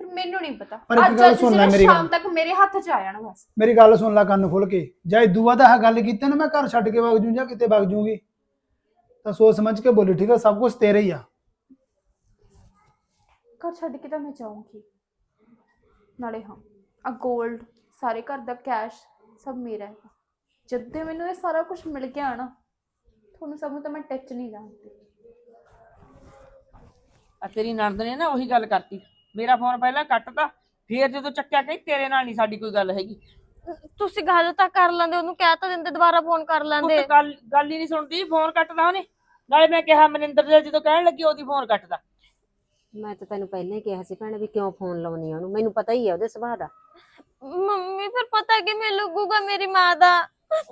ਫਿਰ ਮੈਨੂੰ ਨਹੀਂ ਪਤਾ। ਪਰ ਇੱਕ ਅੱਜ ਗੱਲ ਅੱਜ ਸੁਣ ਲੈ ਜਿਹੜਾ ਮੇਰੀ ਸ਼ਾਮ ਗੱਲ। ਤੱਕ ਮੇਰੇ ਹੱਥ 'ਚ ਆ ਜਾਣਾ ਬਸ। ਮੇਰੀ ਗੱਲ ਸੁਣ ਲੈ ਕੰਨ ਖੋਲ ਕੇ। ਜਾਂ ਇਦੂ ਬਾਅਦ ਆਹ ਗੱਲ ਕੀਤੀ ਨਾ ਮੈਂ ਘਰ ਛੱਡ ਕੇ ਵਗ ਜੂ ਜਾਂ ਕਿਤੇ ਵਗ ਜੂਗੀ। ਤਾਂ ਸੋਚ ਸਮਝ ਕੇ ਬੋਲੀ ਠੀਕ ਆ? ਸਭ ਕੁਝ ਤੇਰੇ ਹੀ ਆ। ਘਰ ਛੱਡ ਕੇ ਤਾਂ ਮੈਂ ਜਾਊਂਗੀ। ਨਾਲੇ ਹਾਂ ਆ 골ਡ ਸਾਰੇ ਘਰ ਦਾ ਕੈਸ਼ ਸਭ ਮੇਰਾ ਹੈ ਜਦ ਦੇ ਮੈਨੂੰ ਇਹ ਸਾਰਾ ਕੁਝ ਮਿਲ ਗਿਆ ਨਾ ਤੁਹਾਨੂੰ ਸਭ ਨੂੰ ਤਾਂ ਮੈਂ ਟੱਚ ਨਹੀਂ ਜਾਣਦੀ। ਆ ਤੇਰੀ ਨਣਦ ਨੇ ਨਾ ਉਹੀ ਗੱਲ ਕਰਤੀ। ਮੇਰਾ ਫੋਨ ਪਹਿਲਾਂ ਕੱਟਤਾ ਫੇਰ ਜਦੋਂ ਚੱਕਿਆ ਕਹੀ ਤੇਰੇ ਨਾਲ ਨਹੀਂ ਸਾਡੀ ਕੋਈ ਗੱਲ ਹੈਗੀ। ਤੁਸੀਂ ਗੱਲ ਤਾਂ ਕਰ ਲੈਂਦੇ ਉਹਨੂੰ ਕਹਿ ਤਾਂ ਦਿੰਦੇ ਦੁਬਾਰਾ ਫੋਨ ਕਰ ਲੈਂਦੇ। ਪੁੱਤ ਗੱਲ ਗੱਲ ਹੀ ਨਹੀਂ ਸੁਣਦੀ ਫੋਨ ਕੱਟਦਾ ਉਹਨੇ। ਨਾਲੇ ਮੈਂ ਕਿਹਾ ਮਨਿੰਦਰ ਦੇ ਜਦੋਂ ਕਹਿਣ ਲੱਗੀ ਉਹਦੀ ਫੋਨ ਕੱਟਦਾ। ਮੈਂ ਤਾਂ ਤੈਨੂੰ ਪਹਿਲਾਂ ਹੀ ਕਿਹਾ ਸੀ ਭੈਣੇ ਵੀ ਕਿਉਂ ਫੋਨ ਲਾਉਣੀ ਆ ਉਹਨੂੰ? ਮੈਨੂੰ ਪਤਾ ਹੀ ਆ ਉਹਦੇ ਸੁਭਾਅ ਦਾ। ਮੰਮੀ ਫਿਰ ਪਤਾ ਕਿਵੇਂ ਲੱਗੂਗਾ ਮੇਰੀ ਮਾਂ ਦਾ?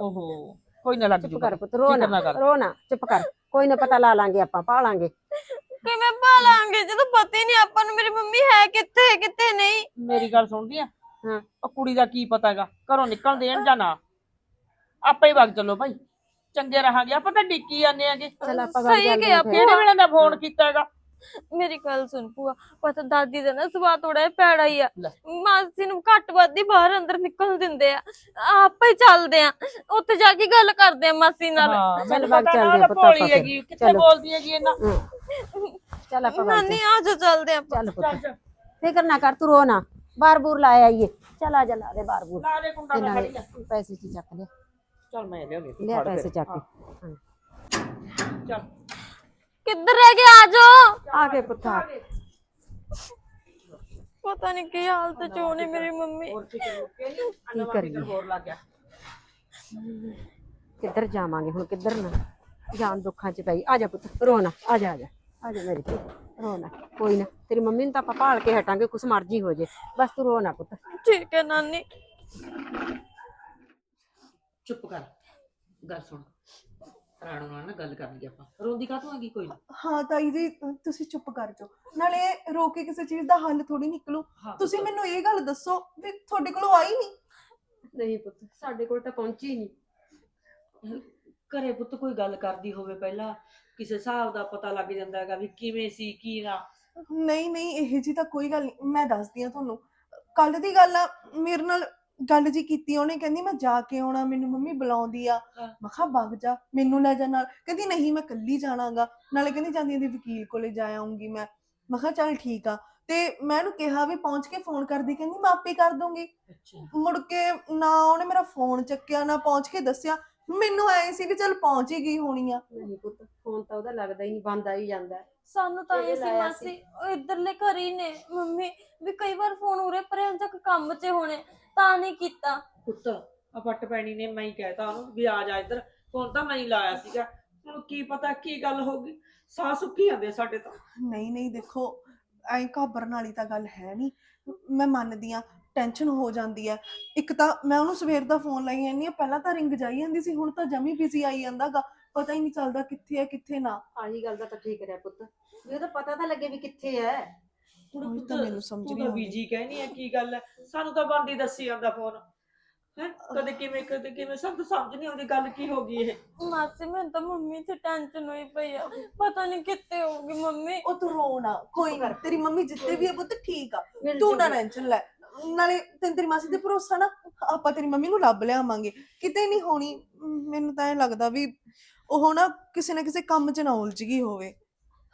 ਓਹੋ। ਕੋਈ ਨਾ ਲੱਗ ਚੁੱਪ ਕਰ ਪੁੱਤ ਰੋ ਨਾ। ਰੋ ਨਾ ਚੁੱਪ ਕਰ। ਕੋਈ ਨਾ ਪਤਾ ਲਾ ਲਾਂਗੇ ਆਪਾਂ ਪਾ ਲਾਂਗੇ ਕਿਵੇਂ ਭਾਲਾਂਗੇ ਜਦੋਂ ਪਤਾ ਹੀ ਨਹੀਂ ਆਪਾਂ ਨੂੰ ਮੇਰੀ ਮੰਮੀ ਹੈ ਕਿੱਥੇ ਕਿੱਥੇ ਨਹੀਂ। ਮੇਰੀ ਗੱਲ ਸੁਣਦੀ ਆ? ਹਾਂ। ਉਹ ਕੁੜੀ ਦਾ ਕੀ ਪਤਾਗਾ ਘਰੋਂ ਨਿਕਲ ਦੇਣ ਜਾਂ ਨਾ? ਆਪੇ ਹੀ ਵਗ ਚੱਲੋ ਭਾਈ। ਚੰਗੇ ਰਹਾਂਗੇ। ਆਪਾਂ ਤਾਂ ਡਿੱਕੀ ਜਾਂਦੇ ਆਂਗੇ ਚਲ ਆਪਾਂ ਗੱਲ ਸਹੀ ਫਿਰ। ਕਿਹੜੇ ਵੇਲੇ ਦਾ ਫੋਨ ਕੀਤਾ ਹੈਗਾ? ਮੇਰੀ ਗੱਲ ਸੁਣ ਭੂਆ ਪਤਾ ਦਾਦੀ ਦਾ ਨਾ ਸੁਭਾਅ ਥੋੜਾ ਪੈੜਾ ਹੀ ਆ। ਲੈ। ਮਾਸੀ ਨੂੰ ਘੱਟ ਵੱਧ ਹੀ ਬਾਹਰ ਅੰਦਰ ਨਿਕਲ ਦਿੰਦੇ ਆ। ਆਪਾਂ ਹੀ ਚੱਲਦੇ ਆ। ਉੱਥੇ ਜਾ ਕੇ ਗੱਲ ਕਰਦੇ ਆ ਮਾਸੀ ਨਾਲ। ਹਾਂ ਚੱਲ ਮੈਨੂੰ ਵਗ ਪਤਾ ਚੱਲਦੇ ਨਾ ਆ ਪੁੱਤ ਭੋਲੀ ਆਪਾਂ ਫਿਰ। ਹੈਗੀ ਕਿੱਥੇ ਚਲੋ। ਬੋਲਦੀ ਹੈਗੀ ਇਹਨਾਂ। ਚੱਲ ਆਪਾਂ ਵਗ ਨਾਨੀ ਆ ਜਾ ਚੱਲਦੇ ਆ ਆਪਾਂ। ਚੱਲ ਪੁੱਤ। ਫਿਕਰ ਨਾ ਕਰ ਤੂੰ ਰੋ ਨਾ। ਬਾਰ ਬੂਰ ਲਾਇਆ ਆਈਏ। ਚੱਲ ਆ ਜਾ ਲਾ ਦੇ ਬਾਰ ਬੂਰ। ਲਾ ਦੇ ਕੁੰਡਾ ਤੇ ਮੈਂ ਨਾਲੇ ਖੜੀ ਆ। ਪੈਸੇ ਚ ਚੱਕ ਲਿਆ। ਚੱਲ ਮੈਂ ਲਿਆਉਂਦੀ ਲਿਆ ਪੈਸੇ। ਚੱਕ ਕੇ। ਹਾਂ। ਚੱਲ। ਕਿੱਧਰ ਰਹਿ ਗਏ ਆ ਜਾਓ? ਆ ਗਏ ਪੁੱਤ। ਪਤਾ ਨਹੀਂ ਕੀ ਹਾਲਤ ਚ ਹੋਣੀ ਮੇਰੀ ਮੰਮੀ। ਹੋਰ ਕੇ ਕਰੀਏ? ਹੋਰ ਲੱਗ ਗਿਆ। ਕਿੱਧਰ ਜਾਵਾਂਗੇ ਹੁਣ? ਕਿੱਧਰ ਨਾ? ਜਾਨ ਦੁੱਖਾਂ ਚ ਪਈ। ਆ ਜਾ ਪੁੱਤ ਰੋ ਨਾ। ਆ ਜਾ ਆ ਜਾ। ਆ ਜਾ ਮੇਰੀ ਧੀ, ਰੋ ਨਾ। ਕੋਈ ਨਾ ਤੇਰੀ ਮੰਮੀ ਨੂੰ ਤਾਂ ਆਪਾਂ ਭਾਲ ਕੇ ਹਟਾਂਗੇ ਕੁਛ ਮਰਜ਼ੀ ਹੋ ਜੇ। ਬਸ ਤੂੰ ਰੋ ਨਾ ਪੁੱਤ। ਠੀਕ ਹੈ ਨਾਨੀ। ਚੁੱਪ ਕਰ। ਗੱਲ ਸੁਣ। ਰਾਣੋ ਨਾਲ ਨਾ ਗੱਲ ਕਰਨੀ ਆਪਾਂ। ਰੋਂਦੀ ਕਾਹਤੋਂ ਹੈਗੀ ਕੋਈ? ਨਾ ਹਾਂ ਤਾਈ ਜੀ ਤੁਸੀਂ ਚੁੱਪ ਕਰ ਜਾਓ। ਨਾਲੇ ਰੋ ਕੇ ਕਿਸੇ ਚੀਜ਼ ਦਾ ਹੱਲ ਥੋੜੀ ਨਿਕਲੂ। ਹਾਂ, ਤੁਸੀਂ ਪੁੱਤ। ਮੈਨੂੰ ਇਹ ਗੱਲ ਦੱਸੋ ਵੀ ਤੁਹਾਡੇ ਕੋਲੋਂ ਆਈ ਨਹੀਂ? ਨਹੀਂ ਪੁੱਤ ਸਾਡੇ ਕੋਲ ਤਾਂ ਪਹੁੰਚੀ ਨਹੀਂ। ਘਰੇ ਪੁੱਤ ਕੋਈ ਗੱਲ ਕਰਦੀ ਹੋਵੇ ਪਹਿਲਾਂ ਕਿਸੇ ਹਿਸਾਬ ਦਾ ਪਤਾ ਲੱਗ ਜਾਂਦਾ ਹੈਗਾ ਵੀ ਕਿਵੇਂ ਸੀ ਕੀ ਨਾ। ਨਹੀਂ ਨਹੀਂ ਇਹ ਜੀ ਤਾਂ ਕੋਈ ਗੱਲ ਨਹੀਂ। ਮੈਂ ਦੱਸਦੀ ਆ ਤੁਹਾਨੂੰ। ਕੱਲ ਦੀ ਗੱਲ ਆ ਮੇਰੇ ਨਾਲ ਗੱਲ ਜੀ ਕੀਤੀ ਉਹਨੇ ਕਹਿੰਦੀ ਮੈਂ ਜਾ ਕੇ ਆਉਣਾ ਮੈਨੂੰ ਮੰਮੀ ਬੁਲਾਉਂਦੀ ਆ। ਹਾਂ। ਮੈਂ ਕਿਹਾ ਵਗ ਜਾ ਮੈਨੂੰ ਲੈ ਜਾ ਨਾਲ। ਕਹਿੰਦੀ ਨਹੀਂ ਮੈਂ ਕੱਲੀ ਜਾਣਾਗਾ। ਨਾਲੇ ਕਹਿੰਦੀ ਜਾਂਦੀ ਜਾਂਦੀ ਵਕੀਲ ਕੋਲੇ ਜਾ ਆਉਂਗੀ ਮੈਂ। ਮੈਂ ਕਿਹਾ ਚੱਲ ਠੀਕ ਆ। ਤੇ ਮੈਂ ਉਹਨੂੰ ਕਿਹਾ ਵੀ ਪਹੁੰਚ ਕੇ ਫੋਨ ਕਰਦੀ ਕਹਿੰਦੀ ਮੈਂ ਆਪੇ ਕਰ ਦੂੰਗੀ। ਅੱਛਾ। ਮੁੜ ਕੇ ਨਾ ਉਹਨੇ ਮੇਰਾ ਫੋਨ ਚੱਕਿਆ ਨਾ ਪਹੁੰਚ ਕੇ ਦੱਸਿਆ। ਮੈਨੂੰ ਐ ਸੀ ਵੀ ਚੱਲ ਪਹੁੰਚ ਹੀ ਗਈ ਹੋਣੀ ਆ। ਨਹੀਂ ਪੁੱਤ ਫੋਨ ਤਾਂ ਉਹਦਾ ਲੱਗਦਾ ਹੀ ਨਹੀਂ ਬੰਦ ਆ ਹੀ ਜਾਂਦਾ ਹੈ। ਸਾਨੂੰ ਤਾਂ ਇਹ ਸੀ ਲਾਇਆ ਮਾਸੀ ਉਹ ਇੱਧਰਲੇ ਘਰ ਹੀ ਨੇ ਮੰਮੀ ਵੀ ਕਈ ਵਾਰ ਫੋਨ ਉਰੇ ਪਰੇ ਤੱਕ ਕੰਮ 'ਚ ਹੋਣੇ ਤਾਂ ਨਹੀਂ ਕੀਤਾ। ਪੁੱਤ ਆ ਪੱਟ ਪੈਣੀ ਨੇ ਮੈਂ ਹੀ ਕਹਿਤਾ ਉਹਨੂੰ ਵੀ ਆ ਜਾ ਇੱਧਰ। ਫੋਨ ਤਾਂ ਮੈਂ ਹੀ ਲਾਇਆ ਸੀਗਾ। ਹੁਣ ਕੀ ਪਤਾ ਕੀ ਗੱਲ ਹੋ ਗਈ ਸਾਹ ਸੁੱਕੀ ਜਾਂਦੇ ਸਾਡੇ ਤਾਂ। ਨਹੀਂ ਨਹੀਂ ਦੇਖੋ ਐਂ ਘਾਬਰਨ ਵਾਲੀ ਤਾਂ ਗੱਲ ਹੈ ਨਹੀਂ। ਮੈਂ ਮੰਨਦੀ ਆ ਟੈਨਸ਼ਨ ਹੋ ਜਾਂਦੀ ਹੈ। ਇੱਕ ਤਾਂ ਮੈਂ ਉਹਨੂੰ ਸਵੇਰ ਦਾ ਫੋਨ ਲਾਈ ਜਾਂਦੀ ਆ ਪਹਿਲਾਂ ਤਾਂ ਰਿੰਗ ਜਾਈ ਜਾਂਦੀ ਸੀ ਹੁਣ ਤਾਂ ਜਮੀ ਬਿਜ਼ੀ ਆਈ ਜਾਂਦਾਗਾ। ਪਤਾ ਹੀ ਨਹੀਂ ਚੱਲਦਾ ਕਿੱਥੇ ਹੈ ਕਿੱਥੇ ਨਾ। ਆਹੀ ਗੱਲ ਦਾ ਤਾਂ ਠੀਕ ਰਿਹਾ ਪੁੱਤ। ਵੀ ਉਹਦਾ ਪਤਾ ਤਾਂ ਲੱਗੇ ਵੀ ਕਿੱਥੇ ਹੈ। ਹੁਣ ਪੁੱਤ ਤਾਂ ਮੈਨੂੰ ਸਮਝ ਤੂੰ ਨਹੀਂ ਤਾਂ ਆਉਂਦੀ। ਬੀਜੀ ਕਹਿਣੀ ਹੈ ਕੀ ਗੱਲ ਹੈ? ਸਾਨੂੰ ਤਾਂ ਬੰਦ ਹੀ ਦੱਸੀ ਜਾਂਦਾ ਫੋਨ ਹੈ? ਕਦੇ ਕਿਵੇਂ ਕਦੇ ਕਿਵੇਂ। ਸਾਨੂੰ ਤਾਂ ਸਮਝ ਨਹੀਂ ਆਉਂਦੀ ਗੱਲ ਕੀ ਹੋ ਗਈ ਇਹ। ਮਾਸੀ ਮੈਨੂੰ ਤਾਂ ਮੰਮੀ ਤੇ ਟੈਨਸ਼ਨ ਹੋਈ ਪਈ ਆ। ਪਤਾ ਨਹੀਂ ਕਿੱਥੇ ਹੋਊਗੀ ਮੰਮੀ। ਉਹ ਤੂੰ ਰੋ ਨਾ ਕੋਈ ਨਹੀਂ ਤੇਰੀ ਮੰਮੀ ਜਿੱਤੇ ਵੀ ਹੈ ਪੁੱਤ ਠੀਕ ਆ। ਮਿਲ ਤੂੰ ਨਾ ਜੂਗੀ। ਟੈਨਸ਼ਨ ਲੈ। ਨਾਲੇ ਤੈਨੂੰ ਤੇਰੀ ਮਾਸੀ ਤੇ ਭਰੋਸਾ ਨਾ ਆਪਾਂ ਤੇਰੀ ਮੰਮੀ ਨੂੰ ਲੱਭ ਲਿਆਵਾਂਗੇ। ਕਿਤੇ ਨਹੀਂ ਹੋਣੀ ਮੈਨੂੰ ਤਾਂ ਇਹ ਲੱਗਦਾ ਵੀ ਉਹ ਨਾ ਕਿਸੇ ਨਾ ਕਿਸੇ ਕੰਮ 'ਚ ਨਾ ਉਲਝ ਗਈ ਹੋਵੇ।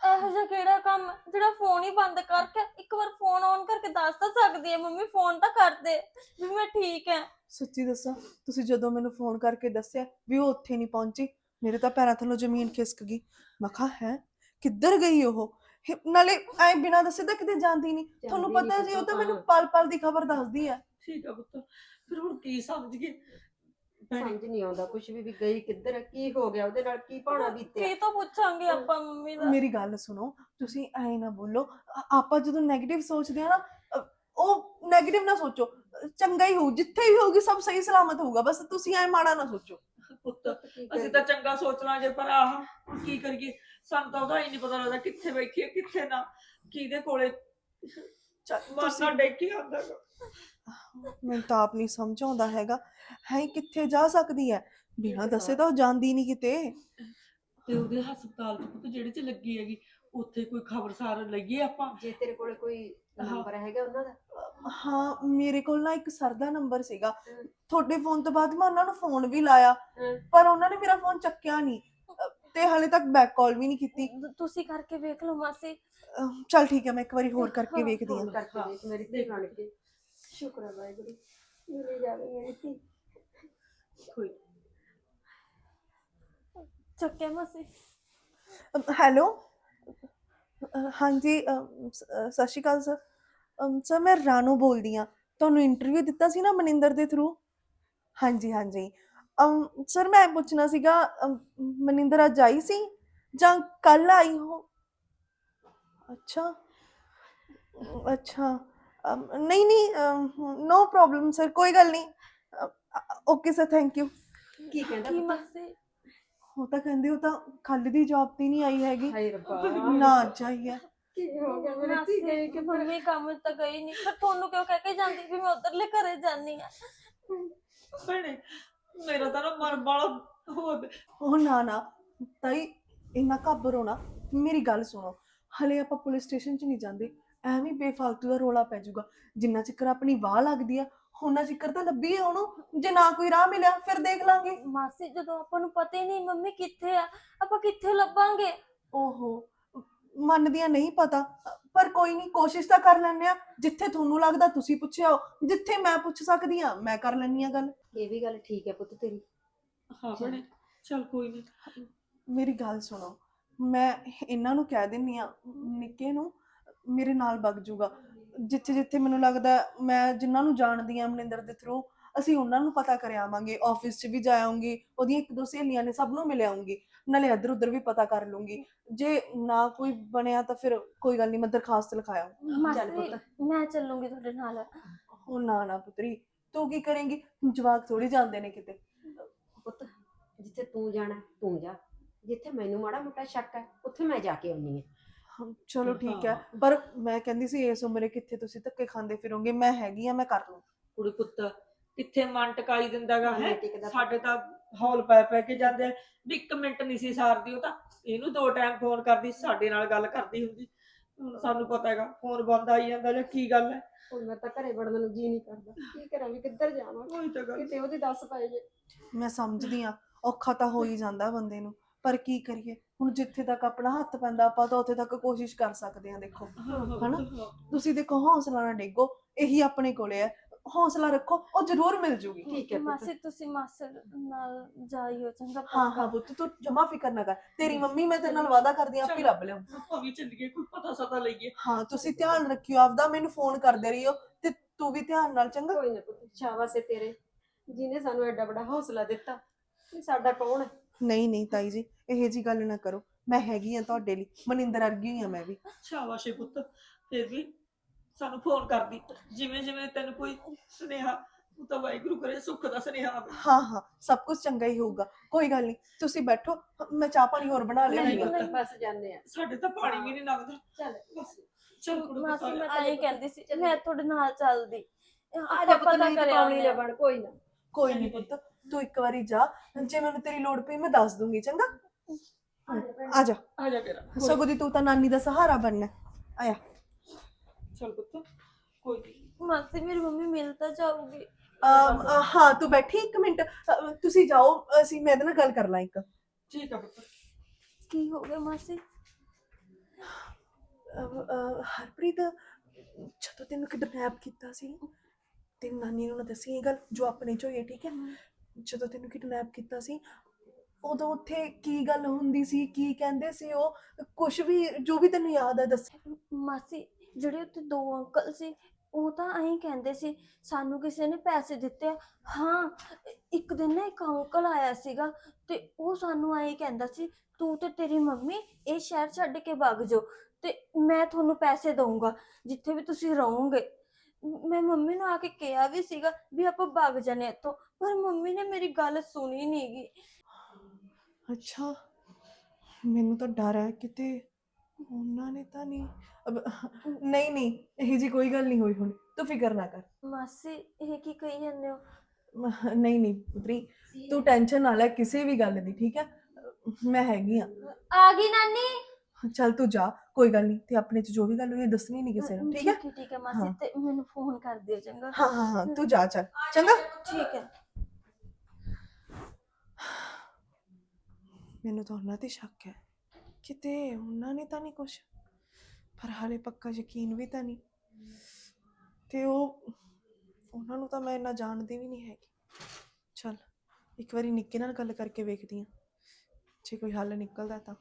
ਇਹੋ ਜਿਹਾ ਕਿਹੜਾ ਕੰਮ? ਜਿਹੜਾ ਫੋਨ ਹੀ ਬੰਦ ਕਰਕੇ ਇੱਕ ਵਾਰ ਫੋਨ ਔਨ ਕਰਕੇ ਦੱਸ ਤਾਂ ਸਕਦੀ ਹੈ ਮੰਮੀ ਫੋਨ ਤਾਂ ਕਰ ਦੇ ਵੀ ਮੈਂ ਠੀਕ ਹਾਂ। ਸੱਚੀ ਦੱਸਾਂ ਤੁਸੀਂ ਜਦੋਂ ਮੈਨੂੰ ਫੋਨ ਕਰਕੇ ਦੱਸਿਆ ਵੀ ਉਹ ਉੱਥੇ ਨਹੀਂ ਪਹੁੰਚੀ ਮੇਰੇ ਤਾਂ ਪੈਰਾਂ ਥੱਲੋਂ ਜ਼ਮੀਨ ਖਿਸਕ ਗਈ। ਮੈਂ ਕਿਹਾ ਹੈ? ਕਿੱਧਰ ਗਈ ਉਹ? ਨਾਲੇ ਐ ਬਿਨਾਂ ਦੱਸੇ ਤਾਂ ਕਿਤੇ ਜਾਂਦੀ ਨਹੀਂ ਤੁਹਾਨੂੰ ਜਾਂਦੀ ਪਤਾ ਜੀ ਉਹ ਤਾਂ ਮੈਨੂੰ ਹਾਂ। ਪਲ ਪਲ ਦੀ ਖਬਰ ਦੱਸਦੀ ਆ ਠੀਕ ਆ ਪੁੱਤ ਫਿਰ ਹੁਣ ਕੀ ਸਮਝ ਗਏ? ਭੈਣੇ, ਸਮਝ ਨਹੀਂ ਆਉਂਦਾ ਕੁਝ ਵੀ ਵੀ ਗਈ ਕਿੱਧਰ ਹੈ, ਕੀ ਹੋ ਗਿਆ ਉਹਦੇ ਨਾਲ ਕੀ ਭਾਣਾ ਬੀਤਿਆ? ਕੀ ਤਾਂ ਪੁੱਛਾਂਗੇ ਆਪਾਂ ਮੰਮੀ ਦਾ। ਮੇਰੀ ਗੱਲ ਸੁਣੋ ਤੁਸੀਂ ਐ ਨਾ ਬੋਲੋ ਆ- ਆਪਾਂ ਜਦੋਂ 네ਗੇਟਿਵ ਸੋਚਦੇ ਆ ਨਾ ਅ, ਉਹ 네ਗੇਟਿਵ ਨਾ ਸੋਚੋ। ਅ, ਚੰਗਾ ਹੀ ਹੋਊ ਜਿੱਥੇ ਵੀ ਹੋਊਗੀ ਸਭ ਸਹੀ ਸਲਾਮਤ ਹੋਊਗਾ ਬਸ ਤੁਸੀਂ ਐ ਮਾੜਾ ਨਾ ਸੋਚੋ। ਪੁੱਤ। ਅਸੀਂ? ਤਾਂ ਚੰਗਾ ਸੋਚ ਲਾਂਗੇ ਪਰ ਆਹ ਕੀ ਕਰੀਏ? ਸਾਨੂੰ ਤਾਂ ਉਹਦਾ ਹੀ ਨਹੀਂ ਪਤਾ ਲੱਗਦਾ ਕਿੱਥੇ ਬੈਠੀ ਹੈ ਕਿੱਥੇ ਨਾ। ਕਿਹਦੇ ਕੋਲੇ? ਤੁਸੀਂ ਡੇਕੀ ਆਉਂਦਾ ਗਾ। ਮੈਨੂੰ ਤਾਂ ਆਪ ਨਹੀਂ ਸਮਝ ਆਉਂਦਾ ਹੈਗਾ। ਹੈ ਕਿੱਥੇ ਜਾ ਸਕਦੀ ਹੈ? ਬਿਨਾਂ ਦੱਸੇ ਤਾਂ ਉਹ ਜਾਂਦੀ ਨਹੀਂ ਕਿਤੇ। ਤੇ ਉਹਦੇ ਹਸਪਤਾਲ ਚ ਪੁੱਤ ਜਿਹੜੇ ਚ ਲੱਗੀ ਹੈਗੀ ਉੱਥੇ ਕੋਈ ਖਬਰਸਾਰ ਲਈਏ ਆਪਾਂ। ਜੇ ਤੇਰੇ ਕੋਲੇ ਕੋਈ ਨੰਬਰ ਹੈਗਾ ਉਹਨਾਂ ਦਾ? ਹਾਂ ਮੇਰੇ ਕੋਲ ਨਾ ਇੱਕ ਸਰ ਦਾ ਨੰਬਰ ਸੀਗਾ। ਤੁਹਾਡੇ ਫੋਨ ਤੋਂ ਬਾਅਦ ਮੈਂ ਉਹਨਾਂ ਨੂੰ ਫੋਨ ਵੀ ਲਾਇਆ ਹਮ। ਪਰ ਉਹਨਾਂ ਨੇ ਮੇਰਾ ਫੋਨ ਚੱਕਿਆ ਨਹੀਂ। ਤੇ ਹਾਲੇ ਤੱਕ ਬੈਕ ਕਾਲ ਵੀ ਨਹੀਂ ਕੀਤੀ। ਤੁਸੀਂ ਕਰਕੇ ਵੇਖ ਲਓ ਮਾਸੀ। ਅ, ਚੱਲ ਠੀਕ ਹੈ ਮੈਂ ਇੱਕ ਵਾਰੀ ਹੋਰ ਕਰਕੇ ਹਾਂ, ਵੇਖਦੀ ਹਾਂ। ਫੋਨ ਕਰਕੇ ਦੇਖ ਮੇਰੀ ਧੀ ਬਣ ਕੇ। ਸ਼ੁਕਰ ਹੈ ਵਾਹਿਗੁਰੂ ਮਿਲੇ ਜਾਵੇ ਮੇਰੀ ਧੀ। ਕੋਈ ਚੱਕਿਆ ਮਾਸੀ। ਹੈਲੋ? ਹਾਂਜੀ ਅਮ, ਸ- ਅ, ਸਤਿ ਸ਼੍ਰੀ ਅਕਾਲ ਸਰ ਸਰ ਮੈਂ ਰਾਨੂ ਬੋਲਦੀ ਆ ਤੁਹਾਨੂੰ ਇੰਟਰਵਿਊ ਦਿੱਤਾ ਸੀ ਨਾ ਮਨਿੰਦਰ ਦੇ ਥਰੂ ਹਾਂਜੀ ਹਾਂਜੀ। ਅਮ ਸਰ ਮੈਂ ਇਹ ਪੁੱਛਣਾ ਸੀਗਾ ਅਮ, ਮਨਿੰਦਰ ਅੱਜ ਆਈ ਸੀ? ਜਾਂ ਕੱਲ ਆਈ ਹੋ? ਅੱਛਾ। ਅੱਛਾ। ਅਮ, ਨਹੀਂ ਨਹੀਂ ਨੋ ਪ੍ਰੋਬਲਮ ਸਰ ਕੋਈ ਗੱਲ ਨਹੀਂ। ਓਕੇ ਸਰ ਥੈਂਕ ਯੂ ਕੀ ਕਹਿੰਦਾ ਕੀ ਪੁੱਤ? ਮਾਸੀ ਉਹ ਤਾਂ ਕਹਿੰਦੇ ਉਹ ਤਾਂ ਕੱਲ ਦੀ ਜੌਬ ਤੇ ਨਹੀਂ ਆਈ ਹੈਗੀ। ਹਾਏ ਰੱਬਾ। ਨਾ ਚਾਹੀਏ। ਕੀ ਹੋ ਗਿਆ ਮੇਰੀ ਧੀ ਮਾਸੀ ਕਿ ਮੰਮੀ ਕੰਮ ਤਾਂ ਗਈ ਨਹੀਂ ਪਰ ਤੁਹਾਨੂੰ ਕਿਉਂ ਕਹਿ ਕੇ ਜਾਂਦੀ ਵੀ ਮੈਂ ਉਧਰਲੇ ਘਰੇ ਜਾਨੀ ਆ ਭੈਣੇ ਮੇਰਾ ਤਾਂ ਨਾ ਮਨ ਬਾਲਾ ਹੋ ਗਿਆ। ਉਹ ਨਾ ਨਾ ਤਾਈ ਇੰਨਾ ਘਾਬਰੋ ਨਾ। ਮੇਰੀ ਗੱਲ ਸੁਣੋ ਹਲੇ ਆਪਾਂ ਪੁਲਿਸ ਸਟੇਸ਼ਨ 'ਚ ਨਹੀਂ ਜਾਂਦੇ। ਐਵੇਂ ਬੇਫਾਲਤੂ ਦਾ ਰੋਲਾ ਪੈ ਜਾਊਗਾ। ਜਿੰਨਾ ਚਿਕਰ ਆਪਣੀ ਵਾਹ ਲੱਗਦੀ ਆ ਉਹਨਾਂ ਚਿਕਰ ਤਾਂ ਲੱਭੀ ਹੈ ਉਹਨੂੰ ਜੇ ਨਾ ਕੋਈ ਰਾਹ ਮਿਲਿਆ ਫਿਰ ਦੇਖ ਲਾਂਗੇ। ਮਾਸੀ ਜਦੋਂ ਆਪਾਂ ਨੂੰ ਪਤਾ ਹੀ ਨਹੀਂ ਮੰਮੀ ਕਿੱਥੇ ਆ ਆਪਾਂ ਕਿੱਥੇ ਲੱਭਾਂਗੇ? ਓਹੋ ਮੰਨਦੀਆਂ ਨਹੀਂ ਪਤਾ ਪਰ ਕੋਈ ਨਹੀਂ ਕੋਸ਼ਿਸ਼ ਤਾਂ ਕਰ ਲੈਂਦੇ ਆ ਜਿੱਥੇ ਤੁਹਾਨੂੰ ਲੱਗਦਾ ਤੁਸੀਂ ਪੁੱਛਿਓ ਜਿੱਥੇ ਮੈਂ ਪੁੱਛ ਸਕਦੀ ਆ ਮੈਂ ਕਰ ਲੈਂਦੀ ਆ ਗੱਲ। ਇਹ ਵੀ ਗੱਲ ਠੀਕ ਹੈ ਪੁੱਤ ਤੇਰੀ। ਹਾਂ ਭੈਣੇ ਚੱਲ। ਕੋਈ ਨਹੀਂ। ਮੇਰੀ ਗੱਲ ਸੁਣੋ ਮੈਂ ਇਹਨਾਂ ਨੂੰ ਕਹਿ ਦਿੰਨੀ ਆ ਨਿੱਕੇ ਨੂੰ ਮੇਰੇ ਨਾਲ ਵਗ ਜੂਗਾ ਜਿੱਥੇ ਜਿੱਥੇ ਮੈਨੂੰ ਲੱਗਦਾ ਹੈ, ਮੈਂ ਜਿਨ੍ਹਾਂ ਨੂੰ ਜਾਣਦੀ ਆ ਮਨਿੰਦਰ ਦੇ ਥਰੂ ਅਸੀਂ ਉਹਨਾਂ ਨੂੰ ਪਤਾ ਕਰ ਆਵਾਂਗੇ ਆਫਿਸ 'ਚ ਵੀ ਜਾ ਆਉਂਗੀ ਉਹਦੀਆਂ ਇੱਕ ਦੋ ਸਹੇਲੀਆਂ ਨੇ ਸਭ ਨੂੰ ਮਿਲ ਆਉਂਗੀ ਨਾਲੇ ਇੱਧਰ ਉੱਧਰ ਵੀ ਪਤਾ ਕਰ ਲੂੰਗੀ ਜੇ ਨਾ ਕੋਈ ਬਣਿਆ ਤਾਂ ਫਿਰ ਕੋਈ ਗੱਲ ਨਹੀਂ ਮੈਂ ਦਰਖਾਸਤ ਲਿਖਾਇਆ ਚੱਲ ਮਾਸੀ ਪੁੱਤ। ਮੈਂ ਚੱਲੂੰਗੀ ਤੁਹਾਡੇ ਨਾਲ। ਉਹ ਨਾ ਨਾ ਪੁੱਤਰੀ ਤੂੰ ਕੀ ਕਰੇਂਗੀ? ਜਵਾਕ ਥੋੜੀ ਜਾਂਦੇ ਨੇ ਕਿਤੇ। ਪੁੱਤ ਜਿੱਥੇ ਤੂੰ ਜਾਣਾ ਤੂੰ ਜਾ। ਜਿੱਥੇ ਮੈਨੂੰ ਮਾੜਾ ਮੋਟਾ ਸ਼ੱਕ ਹੈ ਉੱਥੇ ਮੈਂ ਜਾ ਕੇ ਆਉਣੀ ਹੈ। ਚਲੋ ਠੀਕ ਹੈ। ਪਰ ਮੈਂ ਕਹਿੰਦੀ ਸੀ ਇਸ ਉਮਰੇ ਕਿੱਥੇ ਤੁਸੀਂ ਧੱਕੇ ਖਾਂਦੇ ਫਿਰੋਗੇ? ਮੈਂ ਹੈਗੀ ਆ ਮੈਂ ਕਰ ਲੂੰ। ਕੁੜੀ ਪੁੱਤ ਕਿੱਥੇ ਮਨ ਟਿਕਾਈ ਦਿੰਦਾਗਾ ਹੈ? ਟਿਕਦਾ ਸਾਡੇ ਤਾਂ ਹੌਲ ਪੈ ਪੈ ਕੇ ਜਾਂਦੇ ਆ। ਵੀ ਇੱਕ ਮਿੰਟ ਨਹੀਂ ਸੀ ਸਾਰਦੀ ਉਹ ਤਾਂ ਇਹਨੂੰ ਦੋ ਟਾਈਮ ਫੋਨ ਕਰਦੀ ਸਾਡੇ ਨਾਲ ਗੱਲ ਕਰਦੀ ਹੁੰਦੀ। ਹੁਣ ਸਾਨੂੰ ਪਤਾ ਹੈਗਾ ਫੋਨ ਬੰਦ ਆਈ ਜਾਂਦਾ ਜਾਂ ਕੀ ਗੱਲ ਹੈ। ਹੁਣ ਮੈਂ ਤਾਂ ਘਰੇ ਵੜਨ ਨੂੰ ਜੀ ਨਹੀਂ ਕਰਦਾ। ਕੀ ਕਰਾਂ ਵੀ ਕਿੱਧਰ ਜਾਵਾਂ? ਉਹੀ ਤਾਂ ਗੱਲ। ਕਿਤੇ ਉਹਦੀ ਦੱਸ ਪਏ ਜੇ। ਮੈਂ ਸਮਝਦੀ ਆ ਔਖਾ ਤਾਂ ਹੋ ਹੀ ਜਾਂਦਾ ਬੰਦੇ ਨੂੰ। ਪਰ ਕੀ ਕਰੀਏ? ਹੁਣ ਜਿੱਥੇ ਤੱਕ ਆਪਣਾ ਹੱਥ ਪੈਂਦਾ ਆਪਾਂ ਤਾਂ ਉੱਥੇ ਤੱਕ ਕੋਸ਼ਿਸ਼ ਕਰ ਸਕਦੇ ਆ ਦੇਖੋ। ਹਨਾ? ਤੁਸੀਂ ਦੇਖੋ ਹੌਸਲਾ ਨਾ ਡੇਗੋ ਇਹੀ ਆਪਣੇ ਕੋਲੇ ਹੈ। ਹੌਸਲਾ ਰੱਖੋ ਉਹ ਜ਼ਰੂਰ ਮਿਲ ਜੂਗੀ। ਠੀਕ ਹੈ ਮਾਸੀ ਤੁਸੀਂ ਮਾਸੜ ਨਾਲ ਜਾਈਓ ਚੰਗਾ ਹਾਂ ਹਾਂ ਪੁੱਤ ਤੂੰ ਜਮਾ ਫਿਕਰ ਨਾ ਕਰ। ਤੇਰੀ ਮੰਮੀ ਮੈਂ ਤੇਰੇ ਨਾਲ ਵਾਅਦਾ ਕਰਦੀ ਆਂ ਆਪੇ ਲੱਭ ਲਿਆਉਂ। ਆਪਾਂ ਵੀ ਚੱਲੀਏ ਕੋਈ ਪਤਾ ਸਤਾ ਲਈਏ। ਹਾਂ ਤੁਸੀਂ ਧਿਆਨ ਰੱਖਿਓ ਆਪਦਾ ਮੈਨੂੰ ਫੋਨ ਕਰਦੇ ਰਹੀਓ ਤੇ ਤੂੰ ਵੀ ਧਿਆਨ ਨਾਲ ਚੰਗਾ? ਕੋਈ ਨਾ ਪੁੱਤ ਸ਼ਾਬਾਸ਼ ਏ ਤੇਰੇ। ਜਿਹਨੇ ਸਾਨੂੰ ਐਡਾ ਬੜਾ ਹੌਸਲਾ ਦਿੱਤਾ ਇਹ ਸਾਡਾ ਕੌਣ ਹੈ? ਨਹੀਂ ਨਹੀਂ ਤਾਈ ਜੀ ਇਹ ਜੀ ਗੱਲ ਨਾ ਕਰੋ ਮੈਂ ਹੈਗੀ ਆ ਤੁਹਾਡੇ ਲਈ ਮਨਿੰਦਰ ਵਰਗੀ ਹੀ ਆ ਮੈਂ ਵੀ ਸ਼ਾਬਾਸ਼ੇ ਪੁੱਤ ਫਿਰ ਵੀ ਸਾਨੂੰ ਫੋਨ ਕਰਦੀ ਜਿਵੇਂ ਜਿਵੇਂ ਤੈਨੂੰ ਕੋਈ ਸੁਨੇਹਾ ਉਹ ਤਾਂ ਵਾਹਿਗੁਰੂ ਕਰੇ ਸੁੱਖ ਦਾ ਸੁਨੇਹਾ ਆਵੇ ਹਾਂ ਹਾਂ ਸਭ ਕੁਝ ਚੰਗਾ ਹੀ ਹੋਊਗਾ ਕੋਈ ਗੱਲ ਨਹੀਂ ਤੁਸੀਂ ਬੈਠੋ ਮੈਂ ਚਾਹ ਪਾਣੀ ਹੋਰ ਬਣਾ ਲਿਆ ਨਹੀਂ, ਹੋਊਗਾ। ਨਹੀਂ। ਬਸ ਜਾਂਦੇ ਆ ਸਾਡੇ ਤਾਂ ਪਾਣੀ ਵੀ ਨਹੀਂ ਲੱਗਦਾ ਚੱਲ ਚਲ ਕੁੜੇ ਮਾਸੀ ਮੈਂ ਤਾਂ ਜਾ ਇਹ ਪੁੱਤ, ਕਹਿੰਦੀ ਸੀ ਚੱਲੀਏ। ਮੈਂ ਤੁਹਾਡੇ ਨਾਲ ਚੱਲਦੀ ਆ ਆਪਾਂ ਪੁੱਤ ਪਤਾ ਨਹੀਂ ਕਰਿਆ ਉਹਨੇ। ਬਣ ਕੋਈ ਨਾ ਕੋਈ ਨਹੀਂ ਪੁੱਤ ਤੂੰ ਇੱਕ ਵਾਰੀ ਜਾ ਜੇ ਮੈਨੂੰ ਤੇਰੀ ਲੋੜ ਪਈ ਮੈਂ ਦੱਸ ਦੂੰਗੀ ਚੰਗਾ? ਆ ਜਾ। ਆ ਜਾ ਕਰਾ ਸਗੋਂ ਦੀ ਤੂੰ ਤਾਂ ਨਾਨੀ ਦਾ ਸਹਾਰਾ ਬਣਨਾ ਆਇਆ। ਚਲ ਪੁੱਤ ਕੋਈ ਨਹੀਂ ਮਾਸੀ ਮੇਰੀ ਮੰਮੀ ਮਿਲ ਤਾਂ ਜਾਊਗੀ। ਅਮ, ਅ, ਹਾਂ ਤੂੰ ਬੈਠੀ ਇੱਕ ਮਿੰਟ। ਅ, ਤੁਸੀਂ ਜਾਓ ਅਸੀਂ ਮੈਂ ਇਹਦੇ ਨਾਲ ਗੱਲ ਕਰ ਲਾਂ ਇੱਕ। ਠੀਕ ਆ ਪੁੱਤ। ਕੀ ਹੋ ਗਿਆ ਮਾਸੀ? ਹਰਪ੍ਰੀਤ ਜਦੋਂ ਤੈਨੂੰ ਕਿਡਨੈਪ ਕੀਤਾ ਸੀ ਤੇ ਨਾਨੀ ਨੂੰ ਨਾ ਦੱਸੀ ਇਹ ਗੱਲ ਜੋ ਆਪਣੇ ਚ ਹੋਈ ਹੈ ਠੀਕ ਹੈ? ਜਦੋਂ ਤੈਨੂੰ ਕਿਡਨੈਪ ਕੀਤਾ ਸੀ, ਉਦੋਂ ਉੱਥੇ ਕੀ ਗੱਲ ਹੁੰਦੀ ਸੀ, ਕੀ ਕਹਿੰਦੇ ਸੀ ਉਹ? ਕੁਝ ਵੀ, ਜੋ ਵੀ ਤੈਨੂੰ ਯਾਦ ਹੈ ਦੱਸ। ਮਾਸੀ, ਜਿਹੜੇ ਉੱਥੇ ਦੋ ਅੰਕਲ ਸੀ, ਉਹ ਤਾਂ ਐਂ ਕਹਿੰਦੇ ਸੀ, ਸਾਨੂੰ ਕਿਸੇ ਨੇ ਪੈਸੇ ਦਿੱਤੇ ਆ। ਹਾਂ, ਇੱਕ ਦਿਨ ਨਾ ਇੱਕ ਅੰਕਲ ਆਇਆ ਸੀਗਾ ਤੇ ਉਹ ਸਾਨੂੰ ਐਂ ਕਹਿੰਦਾ ਸੀ, ਤੂੰ ਤੇ ਤੇਰੀ ਮੰਮੀ ਇਹ ਸ਼ਹਿਰ ਛੱਡ ਕੇ ਵਗ ਜਾਓ ਤੇ ਮੈਂ ਤੁਹਾਨੂੰ ਪੈਸੇ ਦਊਂਗਾ, ਜਿੱਥੇ ਵੀ ਤੁਸੀਂ ਰਹੋਗੇ। ਮੈਂ ਮੰਮੀ ਨੂੰ ਆ ਕੇ ਕਿਹਾ ਵੀ ਸੀਗਾ ਵੀ ਆਪਾਂ ਵਗ ਜਾਣੇ ਇੱਥੋਂ। ਪਰ ਮੰਮੀ ਨੇ ਮੇਰੀ ਗੱਲ ਸੁਣੀ ਨਹੀਂਗੀ ਅੱਛਾ ਮੈਨੂੰ ਤਾਂ ਡਰ ਹੈ ਕਿਤੇ ਉਹਨਾਂ ਨੇ ਤਾਂ ਨਹੀਂ ਅਬ, ਨਹੀਂ ਨਹੀਂ ਇਹ ਜੀ ਕੋਈ ਗੱਲ ਨਹੀਂ ਹੋਈ ਹੁਣ ਤੂੰ ਫਿਕਰ ਨਾ ਕਰ। ਮਾਸੀ ਇਹ ਕੀ ਕਹੀ ਜਾਂਦੇ ਹੋ? ਮ- ਨਹੀਂ ਨਹੀਂ ਪੁੱਤਰੀ ਤੂੰ ਟੈਨਸ਼ਨ ਨਾ ਲੈ ਕਿਸੇ ਵੀ ਗੱਲ ਦੀ ਠੀਕ ਹੈ? ਮੈਂ ਹੈਗੀ ਆ ਆ ਗਈ ਨਾਨੀ? ਚੱਲ ਤੂੰ ਜਾ ਕੋਈ ਗੱਲ ਨਹੀਂ ਤੇ ਆਪਣੇ ਚ ਜੋ ਵੀ ਗੱਲ ਹੋਈ ਦੱਸਣੀ ਨਹੀਂ ਕਿਸੇ ਨੂੰ ਠੀਕ ਹੈ? ਹੈ ਠੀਕ ਹੈ ਮਾਸੀ ਹਾਂ। ਤੇ ਮੈਨੂੰ ਫੋਨ ਕਰ ਦਿਓ ਚੰਗਾ। ਹਾਂ ਹਾਂ ਹਾਂ ਤੂੰ ਜਾ ਚੱਲ ਚੰਗਾ? ਠੀਕ ਹੈ। ਮੈਨੂੰ ਤਾਂ ਉਹਨਾਂ ਤੇ ਸ਼ੱਕ ਹੈ। ਕਿਤੇ ਉਹਨਾਂ ਨੇ ਤਾਂ ਨਹੀਂ ਕੁਛ, ਪਰ ਹਾਲੇ ਪੱਕਾ ਯਕੀਨ ਵੀ ਤਾਂ ਨਹੀਂ। ਤੇ ਉਹ, ਉਹਨਾਂ ਨੂੰ ਤਾਂ ਮੈਂ ਇੰਨਾ ਜਾਣਦੀ ਵੀ ਨਹੀਂ ਹੈਗੀ। ਚੱਲ, ਇੱਕ ਵਾਰੀ ਨਿੱਕੇ ਨਾਲ ਗੱਲ ਕਰਕੇ ਵੇਖਦੀ ਹਾਂ। ਜੇ ਕੋਈ ਹੱਲ ਨਿਕਲਦਾ ਤਾਂ।